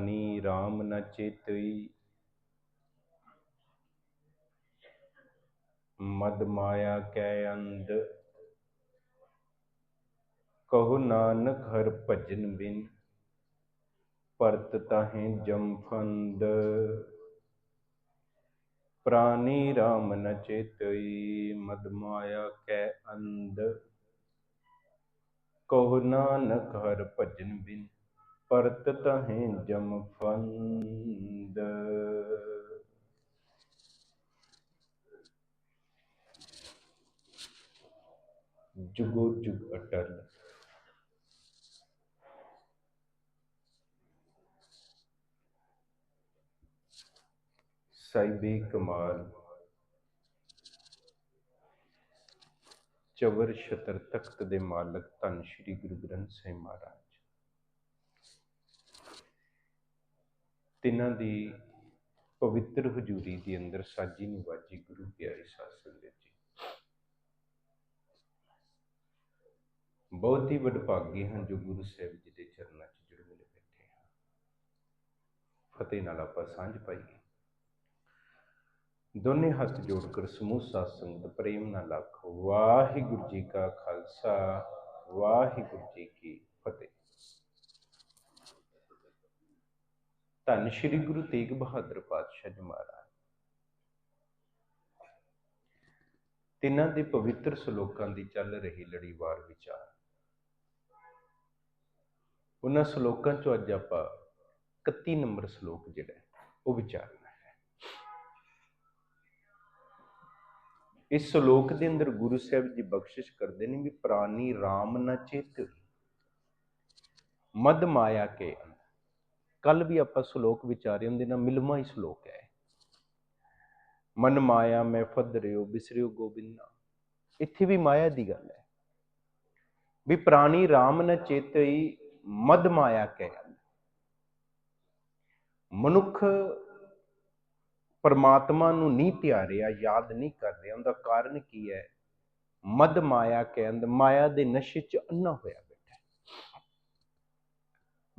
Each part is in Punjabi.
ਪ੍ਰਾਨੀ RAM ਨ ਚੇਤਈ। ਮਦ ਮਾਇਆ ਕੈ ਅੰਧ। ਕਹੋ ਨਾਨਕ ਹਰ ਭਜਨ ਬਿਨ। ਪਰਤ ਤਾਹੇ ਜਮ ਫੰਦ। ਪ੍ਰਾਨੀ RAM ਨ ਚੇਤਈ, ਮਦ ਮਾਇਆ ਕੈ ਅੰਧ। ਕਹੋ ਨਾਨਕ ਹਰ ਭਜਨ ਬਿਨ। ਪਰਤ ਤਹੇ ਜਮ ਫੰਦ। ਜੁਗੋ ਜੁਗ ਅਟਲ। ਸਾਈਬੇ ਕਮਾਲ। ਚਵਰ ਛਤਰ ਤਖਤ ਦੇ ਮਾਲਕ ਧੰਨ ਸ਼੍ਰੀ ਗੁਰੂ ਗ੍ਰੰਥ ਸਾਹਿਬ ਮਹਾਰਾਜ। ਤਿੰਨਾਂ ਦੀ ਪਵਿੱਤਰ ਹਜ਼ੂਰੀ ਦੇ ਅੰਦਰ ਸਾਜੀ ਨਿਵਾਜੀ ਗੁਰੂ ਪਿਆਰੇ ਸਾਧ ਸੰਗਤ ਜੀ। ਬਹੁਤ ਹੀ ਵਡਭਾਗੇ ਹਨ ਜੋ ਗੁਰੂ ਸਾਹਿਬ ਜੀ ਦੇ ਚਰਨਾਂ 'ਚ ਜੁੜ ਮਿਲ ਬੈਠੇ ਹਾਂ ਫਤਿਹ ਨਾਲ ਆਪਾਂ ਸਾਂਝ ਪਾਈਏ। ਦੋਨੇ ਹੱਥ ਜੋੜ ਕਰ ਸਮੂਹ ਸਾਧ ਸੰਗਤ ਪ੍ਰੇਮ ਨਾਲ ਆਖੋ, ਵਾਹਿਗੁਰੂ ਜੀ ਕਾ ਖਾਲਸਾ, ਵਾਹਿਗੁਰੂ ਜੀ ਕੀ ਫਤਿਹ। ਧੰਨ ਸ਼੍ਰੀ ਗੁਰੂ ਤੇਗ ਬਹਾਦਰ ਪਾਤਸ਼ਾਹ ਜੀ ਮਹਾਰਾਜ। ਤਿੰਨਾਂ ਦੇ ਪਵਿੱਤਰ ਸ਼ਲੋਕਾਂ ਦੀ ਚੱਲ ਰਹੀ ਲੜੀਵਾਰ ਵਿਚਾਰ। ਉਹਨਾਂ ਸ਼ਲੋਕਾਂ ਚੋਂ ਅੱਜ ਆਪਾਂ 31 ਨੰਬਰ ਸ਼ਲੋਕ ਜਿਹੜਾ ਉਹ ਵਿਚਾਰਨਾ ਹੈ। ਇਸ ਸ਼ਲੋਕ ਦੇ ਅੰਦਰ ਗੁਰੂ ਸਾਹਿਬ ਜੀ ਬਖਸ਼ਿਸ਼ ਕਰਦੇ ਨੇ ਵੀ ਪ੍ਰਾਨੀ RAM ਨਾ ਚੇਤ। ਮਦ ਮਾਇਆ ਕੇ ਕੱਲ ਵੀ ਆਪਾਂ ਸ਼ਲੋਕ ਵਿਚਾਰੇ ਹੁੰਦੇ ਨਾ ਮਿਲਮਾ ਹੀ ਸ਼ਲੋਕ ਹੈ ਮਨ ਮਾਇਆ ਮੈਂ ਫਦ ਬਿਸਰਿਓ ਗੋਬਿੰਦਾ ਇੱਥੇ ਵੀ ਮਾਇਆ ਦੀ ਗੱਲ ਹੈ। ਵੀ ਪ੍ਰਾਣੀ RAM ਨ ਚੇਤਈ ਮਦ ਮਾਇਆ ਕਹਿ ਮਨੁੱਖ ਪਰਮਾਤਮਾ ਨੂੰ ਨਹੀਂ ਧਿਆਰਿਆ, ਯਾਦ ਨਹੀਂ ਕਰ ਰਿਹਾ। ਉਹਦਾ ਕਾਰਨ ਕੀ ਹੈ? ਮਦ ਮਾਇਆ ਕਹਿੰਦ ਮਾਇਆ ਦੇ ਨਸ਼ੇ 'ਚ ਅੰਨਾ ਹੋਇਆ।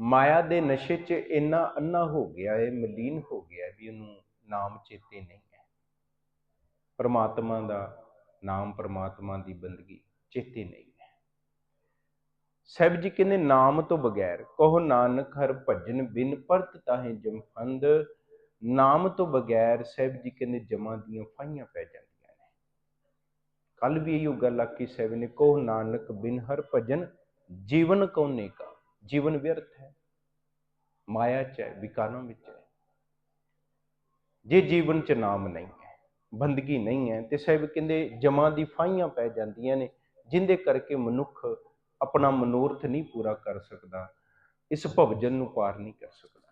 ਮਾਇਆ ਦੇ ਨਸ਼ੇ 'ਚ ਇੰਨਾ ਅੰਨਾ ਹੋ ਗਿਆ ਹੈ ਮਲੀਨ ਹੋ ਗਿਆ ਵੀ ਉਹਨੂੰ ਨਾਮ ਚੇਤੇ ਨਹੀਂ ਹੈ। ਪਰਮਾਤਮਾ ਦਾ ਨਾਮ ਪਰਮਾਤਮਾ ਦੀ ਬੰਦਗੀ ਚੇਤੇ ਨਹੀਂ ਹੈ। ਸਾਹਿਬ ਜੀ ਕਹਿੰਦੇ, ਨਾਮ ਤੋਂ ਬਗੈਰ ਕਹੋ ਨਾਨਕ ਹਰ ਭਜਨ ਬਿਨ ਪਰਤ ਤਾਹੇ ਜਮਫੰਦ ਨਾਮ ਤੋਂ ਬਗੈਰ ਸਾਹਿਬ ਜੀ ਕਹਿੰਦੇ, ਜਮਾਂ ਦੀਆਂ ਫਾਈਆਂ ਪੈ ਜਾਂਦੀਆਂ ਨੇ। ਕੱਲ ਵੀ ਇਹੋ ਗੱਲ ਆਖੀ ਸਾਹਿਬ ਨੇ, ਕਹੋ ਨਾਨਕ ਬਿਨ ਹਰ ਭਜਨ ਜੀਵਨ ਕਉਨੇ ਕਾ? ਜੀਵਨ ਵਿਅਰਥ ਹੈ, ਮਾਇਆ ਚ ਹੈ, ਵਿਕਾਰਾਂ ਵਿੱਚ ਹੈ। ਜੇ ਜੀਵਨ ਚ ਨਾਮ ਨਹੀਂ ਹੈ, ਬੰਦਗੀ ਨਹੀਂ ਹੈ, ਤੇ ਸਾਹਿਬ ਕਹਿੰਦੇ ਜਮਾਂ ਦੀ ਫਾਈਆਂ ਪੈ ਜਾਂਦੀਆਂ ਨੇ, ਜਿੰਦੇ ਕਰਕੇ ਮਨੁੱਖ ਆਪਣਾ ਮਨੋਰਥ ਨਹੀਂ ਪੂਰਾ ਕਰ ਸਕਦਾ, ਇਸ ਭਵਜਨ ਨੂੰ ਪਾਰ ਨਹੀਂ ਕਰ ਸਕਦਾ।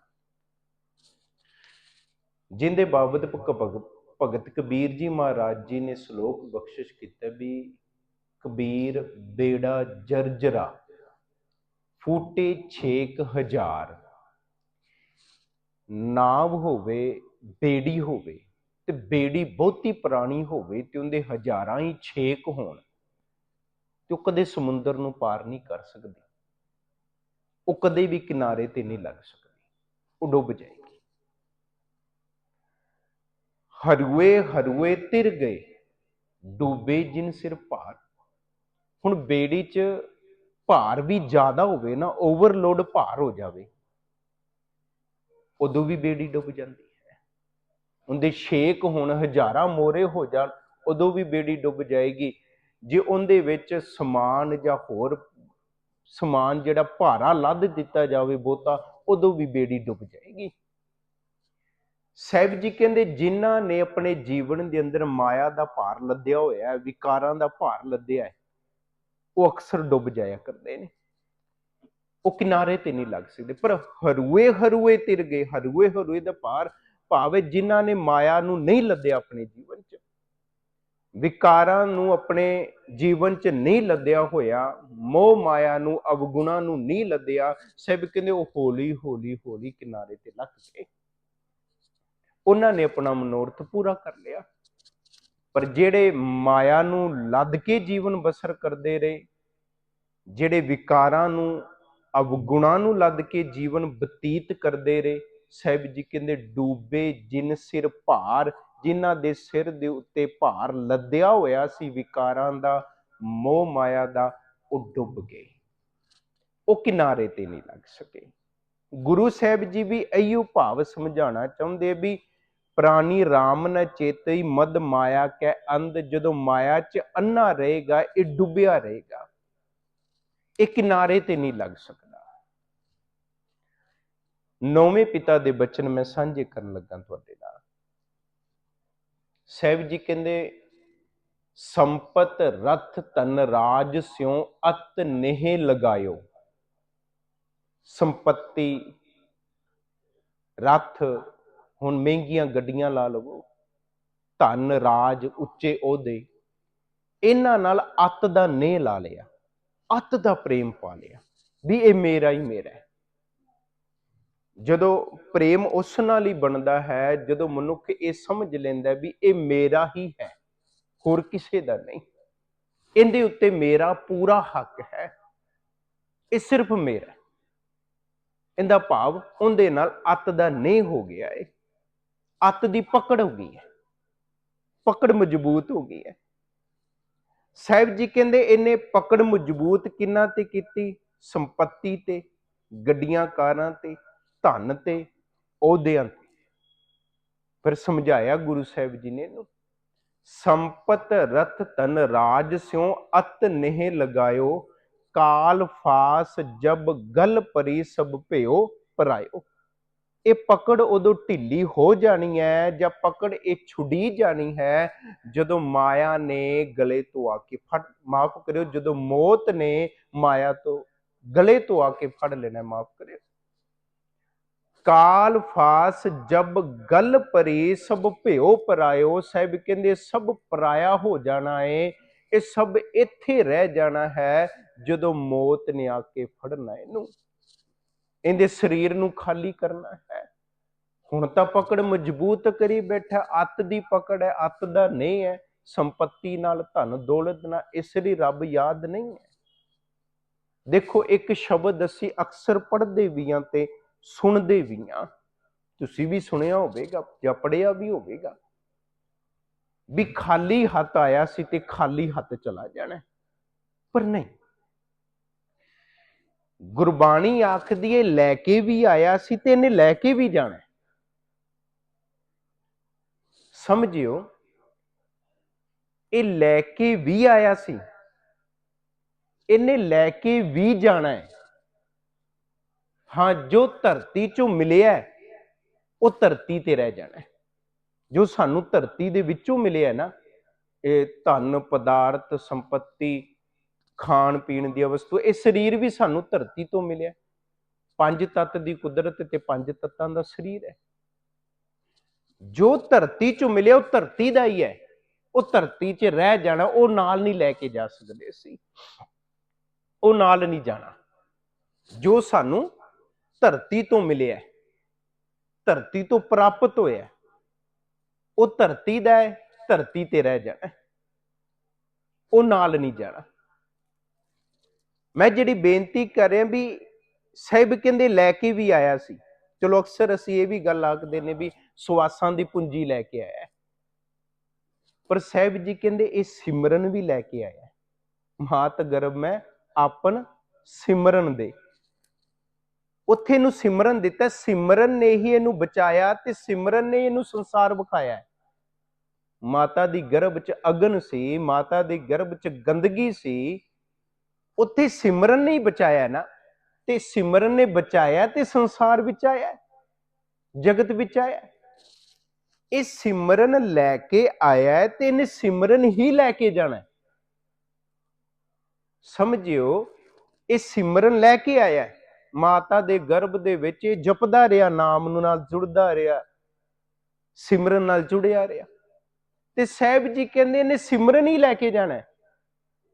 ਜਿੰਦੇ ਬਾਬਤ ਭਗ- ਭਗ- ਭਗਤ ਕਬੀਰ ਜੀ ਮਹਾਰਾਜ ਜੀ ਨੇ ਸ਼ਲੋਕ ਬਖਸ਼ਿਸ਼ ਕੀਤਾ ਵੀ ਕਬੀਰ, ਬੇੜਾ, ਜਰਜਰਾ ਫੂਟੇ 6000 ਨਾਵ ਹੋਵੇ, ਬੇੜੀ ਹੋਵੇ ਤੇ ਬੇੜੀ ਬਹੁਤੀ ਪੁਰਾਣੀ ਹੋਵੇ ਤੇ ਉਹਦੇ ਹਜ਼ਾਰਾਂ ਹੀ ਛੇਕ ਹੋਣ ਤੇ ਉਹ ਕਦੇ ਸਮੁੰਦਰ ਨੂੰ ਪਾਰ ਨਹੀਂ ਕਰ ਸਕਦੀ। ਉਹ ਕਦੇ ਵੀ ਕਿਨਾਰੇ ਤੇ ਨਹੀਂ ਲੱਗ ਸਕਦੀ। ਉਹ ਡੁੱਬ ਜਾਏਗੀ। ਹਰੂਏ ਹਰੂਏ ਤਿਰ ਗਏ, ਡੂਬੇ ਜਿਨ ਸਿਰ ਭਾਰ। ਹੁਣ ਬੇੜੀ 'ਚ ਭਾਰ ਵੀ ਜ਼ਿਆਦਾ ਹੋਵੇ ਨਾ ਓਵਰਲੋਡ ਭਾਰ ਹੋ ਜਾਵੇ, ਉਦੋਂ ਵੀ ਬੇੜੀ ਡੁੱਬ ਜਾਂਦੀ ਹੈ। ਉਹਦੇ ਛੇਕ ਹੁਣ, ਹਜ਼ਾਰਾਂ ਮੋਰੇ ਹੋ ਜਾਣ, ਉਦੋਂ ਵੀ ਬੇੜੀ ਡੁੱਬ ਜਾਏਗੀ। ਜੇ ਉਹਦੇ ਵਿੱਚ ਸਮਾਨ ਜਾਂ ਹੋਰ ਸਮਾਨ ਜਿਹੜਾ ਭਾਰਾ ਲੱਦ ਦਿੱਤਾ ਜਾਵੇ ਬਹੁਤਾ, ਉਦੋਂ ਵੀ ਬੇੜੀ ਡੁੱਬ ਜਾਏਗੀ। ਸਾਹਿਬ ਜੀ ਕਹਿੰਦੇ, ਜਿਨ੍ਹਾਂ ਨੇ ਆਪਣੇ ਜੀਵਨ ਦੇ ਅੰਦਰ ਮਾਇਆ ਦਾ ਭਾਰ ਲੱਦਿਆ ਹੋਇਆ ਹੈ, ਵਿਕਾਰਾਂ ਦਾ ਭਾਰ ਲੱਦਿਆ ਹੈ ਉਹ ਅਕਸਰ ਡੁੱਬ ਜਾਇਆ ਕਰਦੇ ਨੇ। ਉਹ ਕਿਨਾਰੇ ਤੇ ਨਹੀਂ ਲੱਗ ਸਕਦੇ, ਪਰ ਹਰੂਏ ਹਰੂਏ ਤਿਰ ਗਏ, ਹਰੂਏ ਹਰੂਏ ਦਾ ਪਾਰ ਭਾਵੇਂ ਜਿਨ੍ਹਾਂ ਨੇ ਮਾਇਆ ਨੂੰ ਨਹੀਂ ਲੱਦਿਆ ਆਪਣੇ ਜੀਵਨ 'ਚ, ਵਿਕਾਰਾਂ ਨੂੰ ਆਪਣੇ ਜੀਵਨ 'ਚ ਨਹੀਂ ਲੱਦਿਆ ਹੋਇਆ, ਮੋਹ ਮਾਇਆ ਨੂੰ, ਅਵਗੁਣਾ ਨੂੰ ਨਹੀਂ ਲੱਦਿਆ, ਸਭ ਕਹਿੰਦੇ ਉਹ ਹੌਲੀ ਹੌਲੀ ਹੌਲੀ ਕਿਨਾਰੇ ਤੇ ਲੱਗ ਗਏ। ਉਹਨਾਂ ਨੇ ਆਪਣਾ ਮਨੋਰਥ ਪੂਰਾ ਕਰ ਲਿਆ। ਪਰ ਜਿਹੜੇ ਮਾਇਆ ਨੂੰ ਲੱਦ ਕੇ ਜੀਵਨ ਬਸਰ ਕਰਦੇ ਰਹੇ, ਜਿਹੜੇ ਵਿਕਾਰਾਂ ਨੂੰ, ਅਵਗੁਣਾਂ ਨੂੰ ਲੱਦ ਕੇ ਜੀਵਨ ਬਤੀਤ ਕਰਦੇ ਰਹੇ, ਸਾਹਿਬ ਜੀ ਕਹਿੰਦੇ, ਡੂਬੇ ਜਿਨ ਸਿਰ ਭਾਰ, ਜਿਨ੍ਹਾਂ ਦੇ ਸਿਰ ਦੇ ਉੱਤੇ ਭਾਰ ਲੱਦਿਆ ਹੋਇਆ ਸੀ ਵਿਕਾਰਾਂ ਦਾ, ਮੋਹ ਮਾਇਆ ਦਾ, ਉਹ ਡੁੱਬ ਗਏ। ਉਹ ਕਿਨਾਰੇ ਤੇ ਨਹੀਂ ਲੱਗ ਸਕੇ। ਗੁਰੂ ਸਾਹਿਬ ਜੀ ਵੀ ਇਹੋ ਭਾਵ ਸਮਝਾਉਣਾ ਚਾਹੁੰਦੇ ਵੀ ਪ੍ਰਾਣੀ RAM ਨ ਚੇਤਈ ਮਦ ਮਾਇਆ ਕੈ ਅੰਧ, ਜਦੋਂ ਮਾਇਆ 'ਚ ਅੰਨਾ ਰਹੇਗਾ, ਇਹ ਡੁੱਬਿਆ ਰਹੇਗਾ। ਇਹ ਕਿਨਾਰੇ ਤੇ ਨਹੀਂ ਲੱਗ ਸਕਦਾ। ਨੌਵੇਂ ਪਿਤਾ ਦੇ ਬਚਨ ਮੈਂ ਸਾਂਝੇ ਕਰਨ ਲੱਗਾ ਤੁਹਾਡੇ ਨਾਲ। ਸਾਹਿਬ ਜੀ ਕਹਿੰਦੇ, ਸੰਪਤ ਰਥ ਤਨ ਰਾਜ ਸਿਉ, ਅਤ ਨੇਹ ਲਗਾਇਓ। ਸੰਪਤੀ, ਰਥ ਹੁਣ ਮਹਿੰਗੀਆਂ ਗੱਡੀਆਂ ਲਾ ਲਵੋ, ਧਨ, ਰਾਜ, ਉੱਚੇ ਅਹੁਦੇ, ਇਹਨਾਂ ਨਾਲ ਅੱਤ ਦਾ ਨੇਹ ਲਾ ਲਿਆ, ਅੱਤ ਦਾ ਪ੍ਰੇਮ ਪਾ ਲਿਆ, ਵੀ ਇਹ ਮੇਰਾ ਹੀ ਮੇਰਾ ਹੈ। ਜਦੋਂ ਪ੍ਰੇਮ ਉਸ ਨਾਲ ਹੀ ਬਣਦਾ ਹੈ, ਜਦੋਂ ਮਨੁੱਖ ਇਹ ਸਮਝ ਲੈਂਦਾ ਵੀ ਇਹ ਮੇਰਾ ਹੀ ਹੈ, ਹੋਰ ਕਿਸੇ ਦਾ ਨਹੀਂ। ਇਹਦੇ ਉੱਤੇ ਮੇਰਾ ਪੂਰਾ ਹੱਕ ਹੈ, ਇਹ ਸਿਰਫ ਮੇਰਾ ਇਹਦਾ ਭਾਵ ਉਹਦੇ ਨਾਲ ਅੱਤ ਦਾ ਨਹੀਂ ਹੋ ਗਿਆ ਏ। ਅੱਤ ਦੀ ਪਕੜ ਹੋ ਗਈ ਹੈ। ਪਕੜ ਮਜ਼ਬੂਤ ਹੋ ਗਈ ਹੈ। ਸਾਹਿਬ ਜੀ ਕਹਿੰਦੇ ਇਹਨੇ ਪਕੜ ਮਜ਼ਬੂਤ ਕਿੰਨਾ ਤੇ ਕੀਤੀ? ਸੰਪਤੀ ਤੇ, ਗੱਡੀਆਂ, ਕਾਰਾਂ ਤੇ, ਧਨ ਤੇ, ਅਹੁਦਿਆਂ ਤੇ। ਫਿਰ ਸਮਝਾਇਆ ਗੁਰੂ ਸਾਹਿਬ ਜੀ ਨੇ ਇਹਨੂੰ, ਸੰਪਤ ਰਥ ਤਨ ਰਾਜ ਸਿਉ ਅਤ ਨਹਿ ਲਗਾਇਓ, ਕਾਲ ਫਾਸ ਜਬ ਗਲ ਪਰੀ ਸਭ ਭਿਓ ਪਰਾਇਓ। ਇਹ ਪਕੜ ਉਦੋਂ ਢਿੱਲੀ ਹੋ ਜਾਣੀ ਹੈ ਜਾਂ ਪਕੜ ਇਹ ਛੁੱਡੀ ਜਾਣੀ ਹੈ ਜਦੋਂ ਮਾਇਆ ਨੇ ਗਲੇ ਤੋਂ ਆ ਕੇ ਫੜ, ਮਾਫ ਕਰਿਓ, ਜਦੋਂ ਮੌਤ ਨੇ ਮਾਇਆ ਤੋਂ ਗਲੇ ਤੋਂ ਆ ਕੇ ਫੜ ਲੈਣਾ, ਮਾਫ ਕਰਿਓ। ਕਾਲ ਫਾਸ ਜਬ ਗਲ ਪਰੀ, ਸਭ ਭਿਓ ਪਰਾਇਓ, ਸਾਹਿਬ ਕਹਿੰਦੇ ਸਭ ਪਰਾਇਆ ਹੋ ਜਾਣਾ ਏ, ਇਹ ਸਭ ਇੱਥੇ ਰਹਿ ਜਾਣਾ ਹੈ ਜਦੋਂ ਮੌਤ ਨੇ ਆ ਕੇ ਫੜਨਾ ਇਹਨੂੰ। ਇਹਦੇ ਸਰੀਰ ਨੂੰ ਖਾਲੀ ਕਰਨਾ ਹੈ। ਹੁਣ ਤਾਂ ਪਕੜ ਮਜ਼ਬੂਤ ਕਰੀ ਬੈਠਾ, ਅੱਤ ਦੀ ਪਕੜ ਹੈ, ਅੱਤ ਦਾ ਨਹੀਂ ਹੈ। ਸੰਪਤੀ ਨਾਲ ਧਨ ਦੌਲਤ ਨਾਲ ਇਸ ਲਈ ਰੱਬ ਯਾਦ ਨਹੀਂ ਹੈ। ਦੇਖੋ, ਇੱਕ ਸ਼ਬਦ ਅਸੀਂ ਅਕਸਰ ਪੜ੍ਹਦੇ ਵੀ ਹਾਂ ਤੇ ਸੁਣਦੇ ਵੀ ਹਾਂ। ਤੁਸੀਂ ਵੀ ਸੁਣਿਆ ਹੋਵੇਗਾ, ਜਾਂ ਪੜਿਆ ਵੀ ਹੋਵੇਗਾ ਵੀ ਖਾਲੀ ਹੱਥ ਆਇਆ ਸੀ ਤੇ ਖਾਲੀ ਹੱਥ ਚਲਾ ਜਾਣਾ ਪਰ ਨਹੀਂ ਗੁਰਬਾਣੀ ਆਖਦੀ ਏ, ਲੈ ਕੇ ਵੀ ਆਇਆ ਸੀ ਤੇ ਇਹਨੇ ਲੈ ਕੇ ਵੀ ਜਾਣਾ ਸਮਝਿਓ, ਇਹ ਲੈ ਕੇ ਵੀ ਆਇਆ ਸੀ, ਇਹਨੇ ਲੈ ਕੇ ਵੀ ਜਾਣਾ ਹੈ। ਹਾਂ, ਜੋ ਧਰਤੀ ਚੋਂ ਮਿਲਿਆ ਉਹ ਧਰਤੀ ਤੇ ਰਹਿ ਜਾਣਾ ਜੋ ਸਾਨੂੰ ਧਰਤੀ ਦੇ ਵਿੱਚੋਂ ਮਿਲਿਆ ਨਾ, ਇਹ ਧਨ, ਪਦਾਰਥ, ਸੰਪਤੀ ਖਾਣ ਪੀਣ ਦੀ ਵਸਤੂ ਇਹ ਸਰੀਰ ਵੀ ਸਾਨੂੰ ਧਰਤੀ ਤੋਂ ਮਿਲਿਆ ਪੰਜ ਤੱਤ ਦੀ ਕੁਦਰਤ ਤੇ ਪੰਜ ਤੱਤਾਂ ਦਾ ਸਰੀਰ ਹੈ। ਜੋ ਧਰਤੀ ਚੋਂ ਮਿਲਿਆ, ਉਹ ਧਰਤੀ ਦਾ ਹੀ ਹੈ। ਉਹ ਧਰਤੀ 'ਚ ਰਹਿ ਜਾਣਾ, ਉਹ ਨਾਲ ਨਹੀਂ ਲੈ ਕੇ ਜਾ ਸਕਦੇ ਸੀ ਉਹ ਨਾਲ ਨਹੀਂ ਜਾਣਾ। ਜੋ ਸਾਨੂੰ ਧਰਤੀ ਤੋਂ ਮਿਲਿਆ ਧਰਤੀ ਤੋਂ ਪ੍ਰਾਪਤ ਹੋਇਆ ਉਹ ਧਰਤੀ ਦਾ ਹੈ, ਧਰਤੀ ਤੇ ਰਹਿ ਜਾਣਾ ਉਹ ਨਾਲ ਨਹੀਂ ਜਾਣਾ। ਮੈਂ ਜਿਹੜੀ ਬੇਨਤੀ ਕਰ ਰਿਹਾ ਵੀ ਸਾਹਿਬ ਕਹਿੰਦੇ ਲੈ ਕੇ ਵੀ ਆਇਆ ਸੀ। ਚਲੋ ਅਕਸਰ ਅਸੀਂ ਇਹ ਵੀ ਗੱਲ ਆਖਦੇ ਨੇ ਵੀ ਸਵਾਸਾਂ ਦੀ ਪੂੰਜੀ ਲੈ ਕੇ ਆਇਆ। ਪਰ ਸਾਹਿਬ ਜੀ ਕਹਿੰਦੇ ਇਹ ਸਿਮਰਨ ਵੀ ਲੈ ਕੇ ਆਇਆ। ਮਾਤ ਗਰਭ ਮੈਂ ਆਪਨ ਸਿਮਰਨ ਦੇ। ਉੱਥੇ ਇਹਨੂੰ ਸਿਮਰਨ ਦਿੱਤਾ, ਸਿਮਰਨ ਨੇ ਹੀ ਇਹਨੂੰ ਬਚਾਇਆ ਤੇ ਸਿਮਰਨ ਨੇ ਇਹਨੂੰ ਸੰਸਾਰ ਵਿਖਾਇਆ। ਮਾਤਾ ਦੀ ਗਰਭ 'ਚ ਅਗਨ ਸੀ, ਮਾਤਾ ਦੇ ਗਰਭ 'ਚ ਗੰਦਗੀ ਸੀ ਉੱਥੇ ਸਿਮਰਨ ਨੇ ਹੀ ਬਚਾਇਆ ਨਾ, ਤੇ ਸਿਮਰਨ ਨੇ ਬਚਾਇਆ ਤੇ ਸੰਸਾਰ ਵਿੱਚ ਆਇਆ, ਜਗਤ ਵਿੱਚ ਆਇਆ। ਇਹ ਸਿਮਰਨ ਲੈ ਕੇ ਆਇਆ ਤੇ ਇਹਨੇ ਸਿਮਰਨ ਹੀ ਲੈ ਕੇ ਜਾਣਾ ਸਮਝਿਓ, ਇਹ ਸਿਮਰਨ ਲੈ ਕੇ ਆਇਆ ਮਾਤਾ ਦੇ ਗਰਭ ਦੇ ਵਿੱਚ ਇਹ ਜਪਦਾ ਰਿਹਾ, ਨਾਮ ਨੂੰ ਨਾਲ ਜੁੜਦਾ ਰਿਹਾ, ਸਿਮਰਨ ਨਾਲ ਜੁੜਿਆ ਰਿਹਾ। ਤੇ ਸਾਹਿਬ ਜੀ ਕਹਿੰਦੇ ਨੇ, ਸਿਮਰਨ ਹੀ ਲੈ ਕੇ ਜਾਣਾ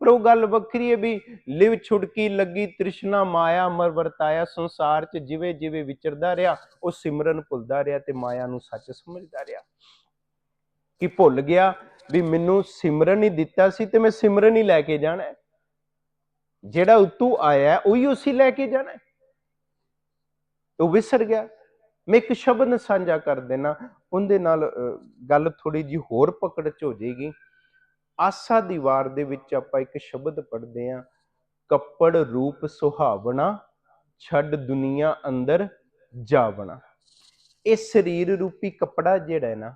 ਪਰ ਉਹ ਗੱਲ ਵੱਖਰੀ ਹੈ ਵੀ ਲਿਵ ਛੁੜਕੀ ਲੱਗੀ, ਤ੍ਰਿਸ਼ਨਾ ਮਾਇਆ ਮਰ ਵਰਤਾਇਆ, ਸੰਸਾਰ 'ਚ ਜਿਵੇਂ ਜਿਵੇਂ ਵਿਚਰਦਾ ਰਿਹਾ, ਉਹ ਸਿਮਰਨ ਭੁੱਲਦਾ ਰਿਹਾ ਤੇ ਮਾਇਆ ਨੂੰ ਸੱਚ ਸਮਝਦਾ ਰਿਹਾ। ਕਿ ਭੁੱਲ ਗਿਆ ਵੀ ਮੈਨੂੰ ਸਿਮਰਨ ਹੀ ਦਿੱਤਾ ਸੀ ਤੇ ਮੈਂ ਸਿਮਰਨ ਹੀ ਲੈ ਕੇ ਜਾਣਾ ਜਿਹੜਾ ਉਤੋਂ ਆਇਆ ਉਹੀ ਉਸੇ ਲੈ ਕੇ ਜਾਣਾ ਉਹ ਵਿਸਰ ਗਿਆ। ਮੈਂ ਇੱਕ ਸ਼ਬਦ ਸਾਂਝਾ ਕਰ ਦੇਣਾ ਉਹਦੇ ਨਾਲ ਗੱਲ ਥੋੜੀ ਜੀ ਹੋਰ ਪਕੜ ਚ ਹੋ ਜਾਏਗੀ। ਆਸਾ ਦੀਵਾਰ ਦੇ ਵਿੱਚ ਆਪਾਂ ਇੱਕ ਸ਼ਬਦ ਪੜ੍ਹਦੇ ਆ ਕੱਪੜ ਰੂਪ ਸੁਹਾਵਣਾ, ਛੱਡ ਦੁਨੀਆ ਅੰਦਰ ਜਾਵਣਾ। ਇਹ ਸਰੀਰ ਰੂਪੀ ਕੱਪੜਾ ਜਿਹੜਾ ਹੈ ਨਾ,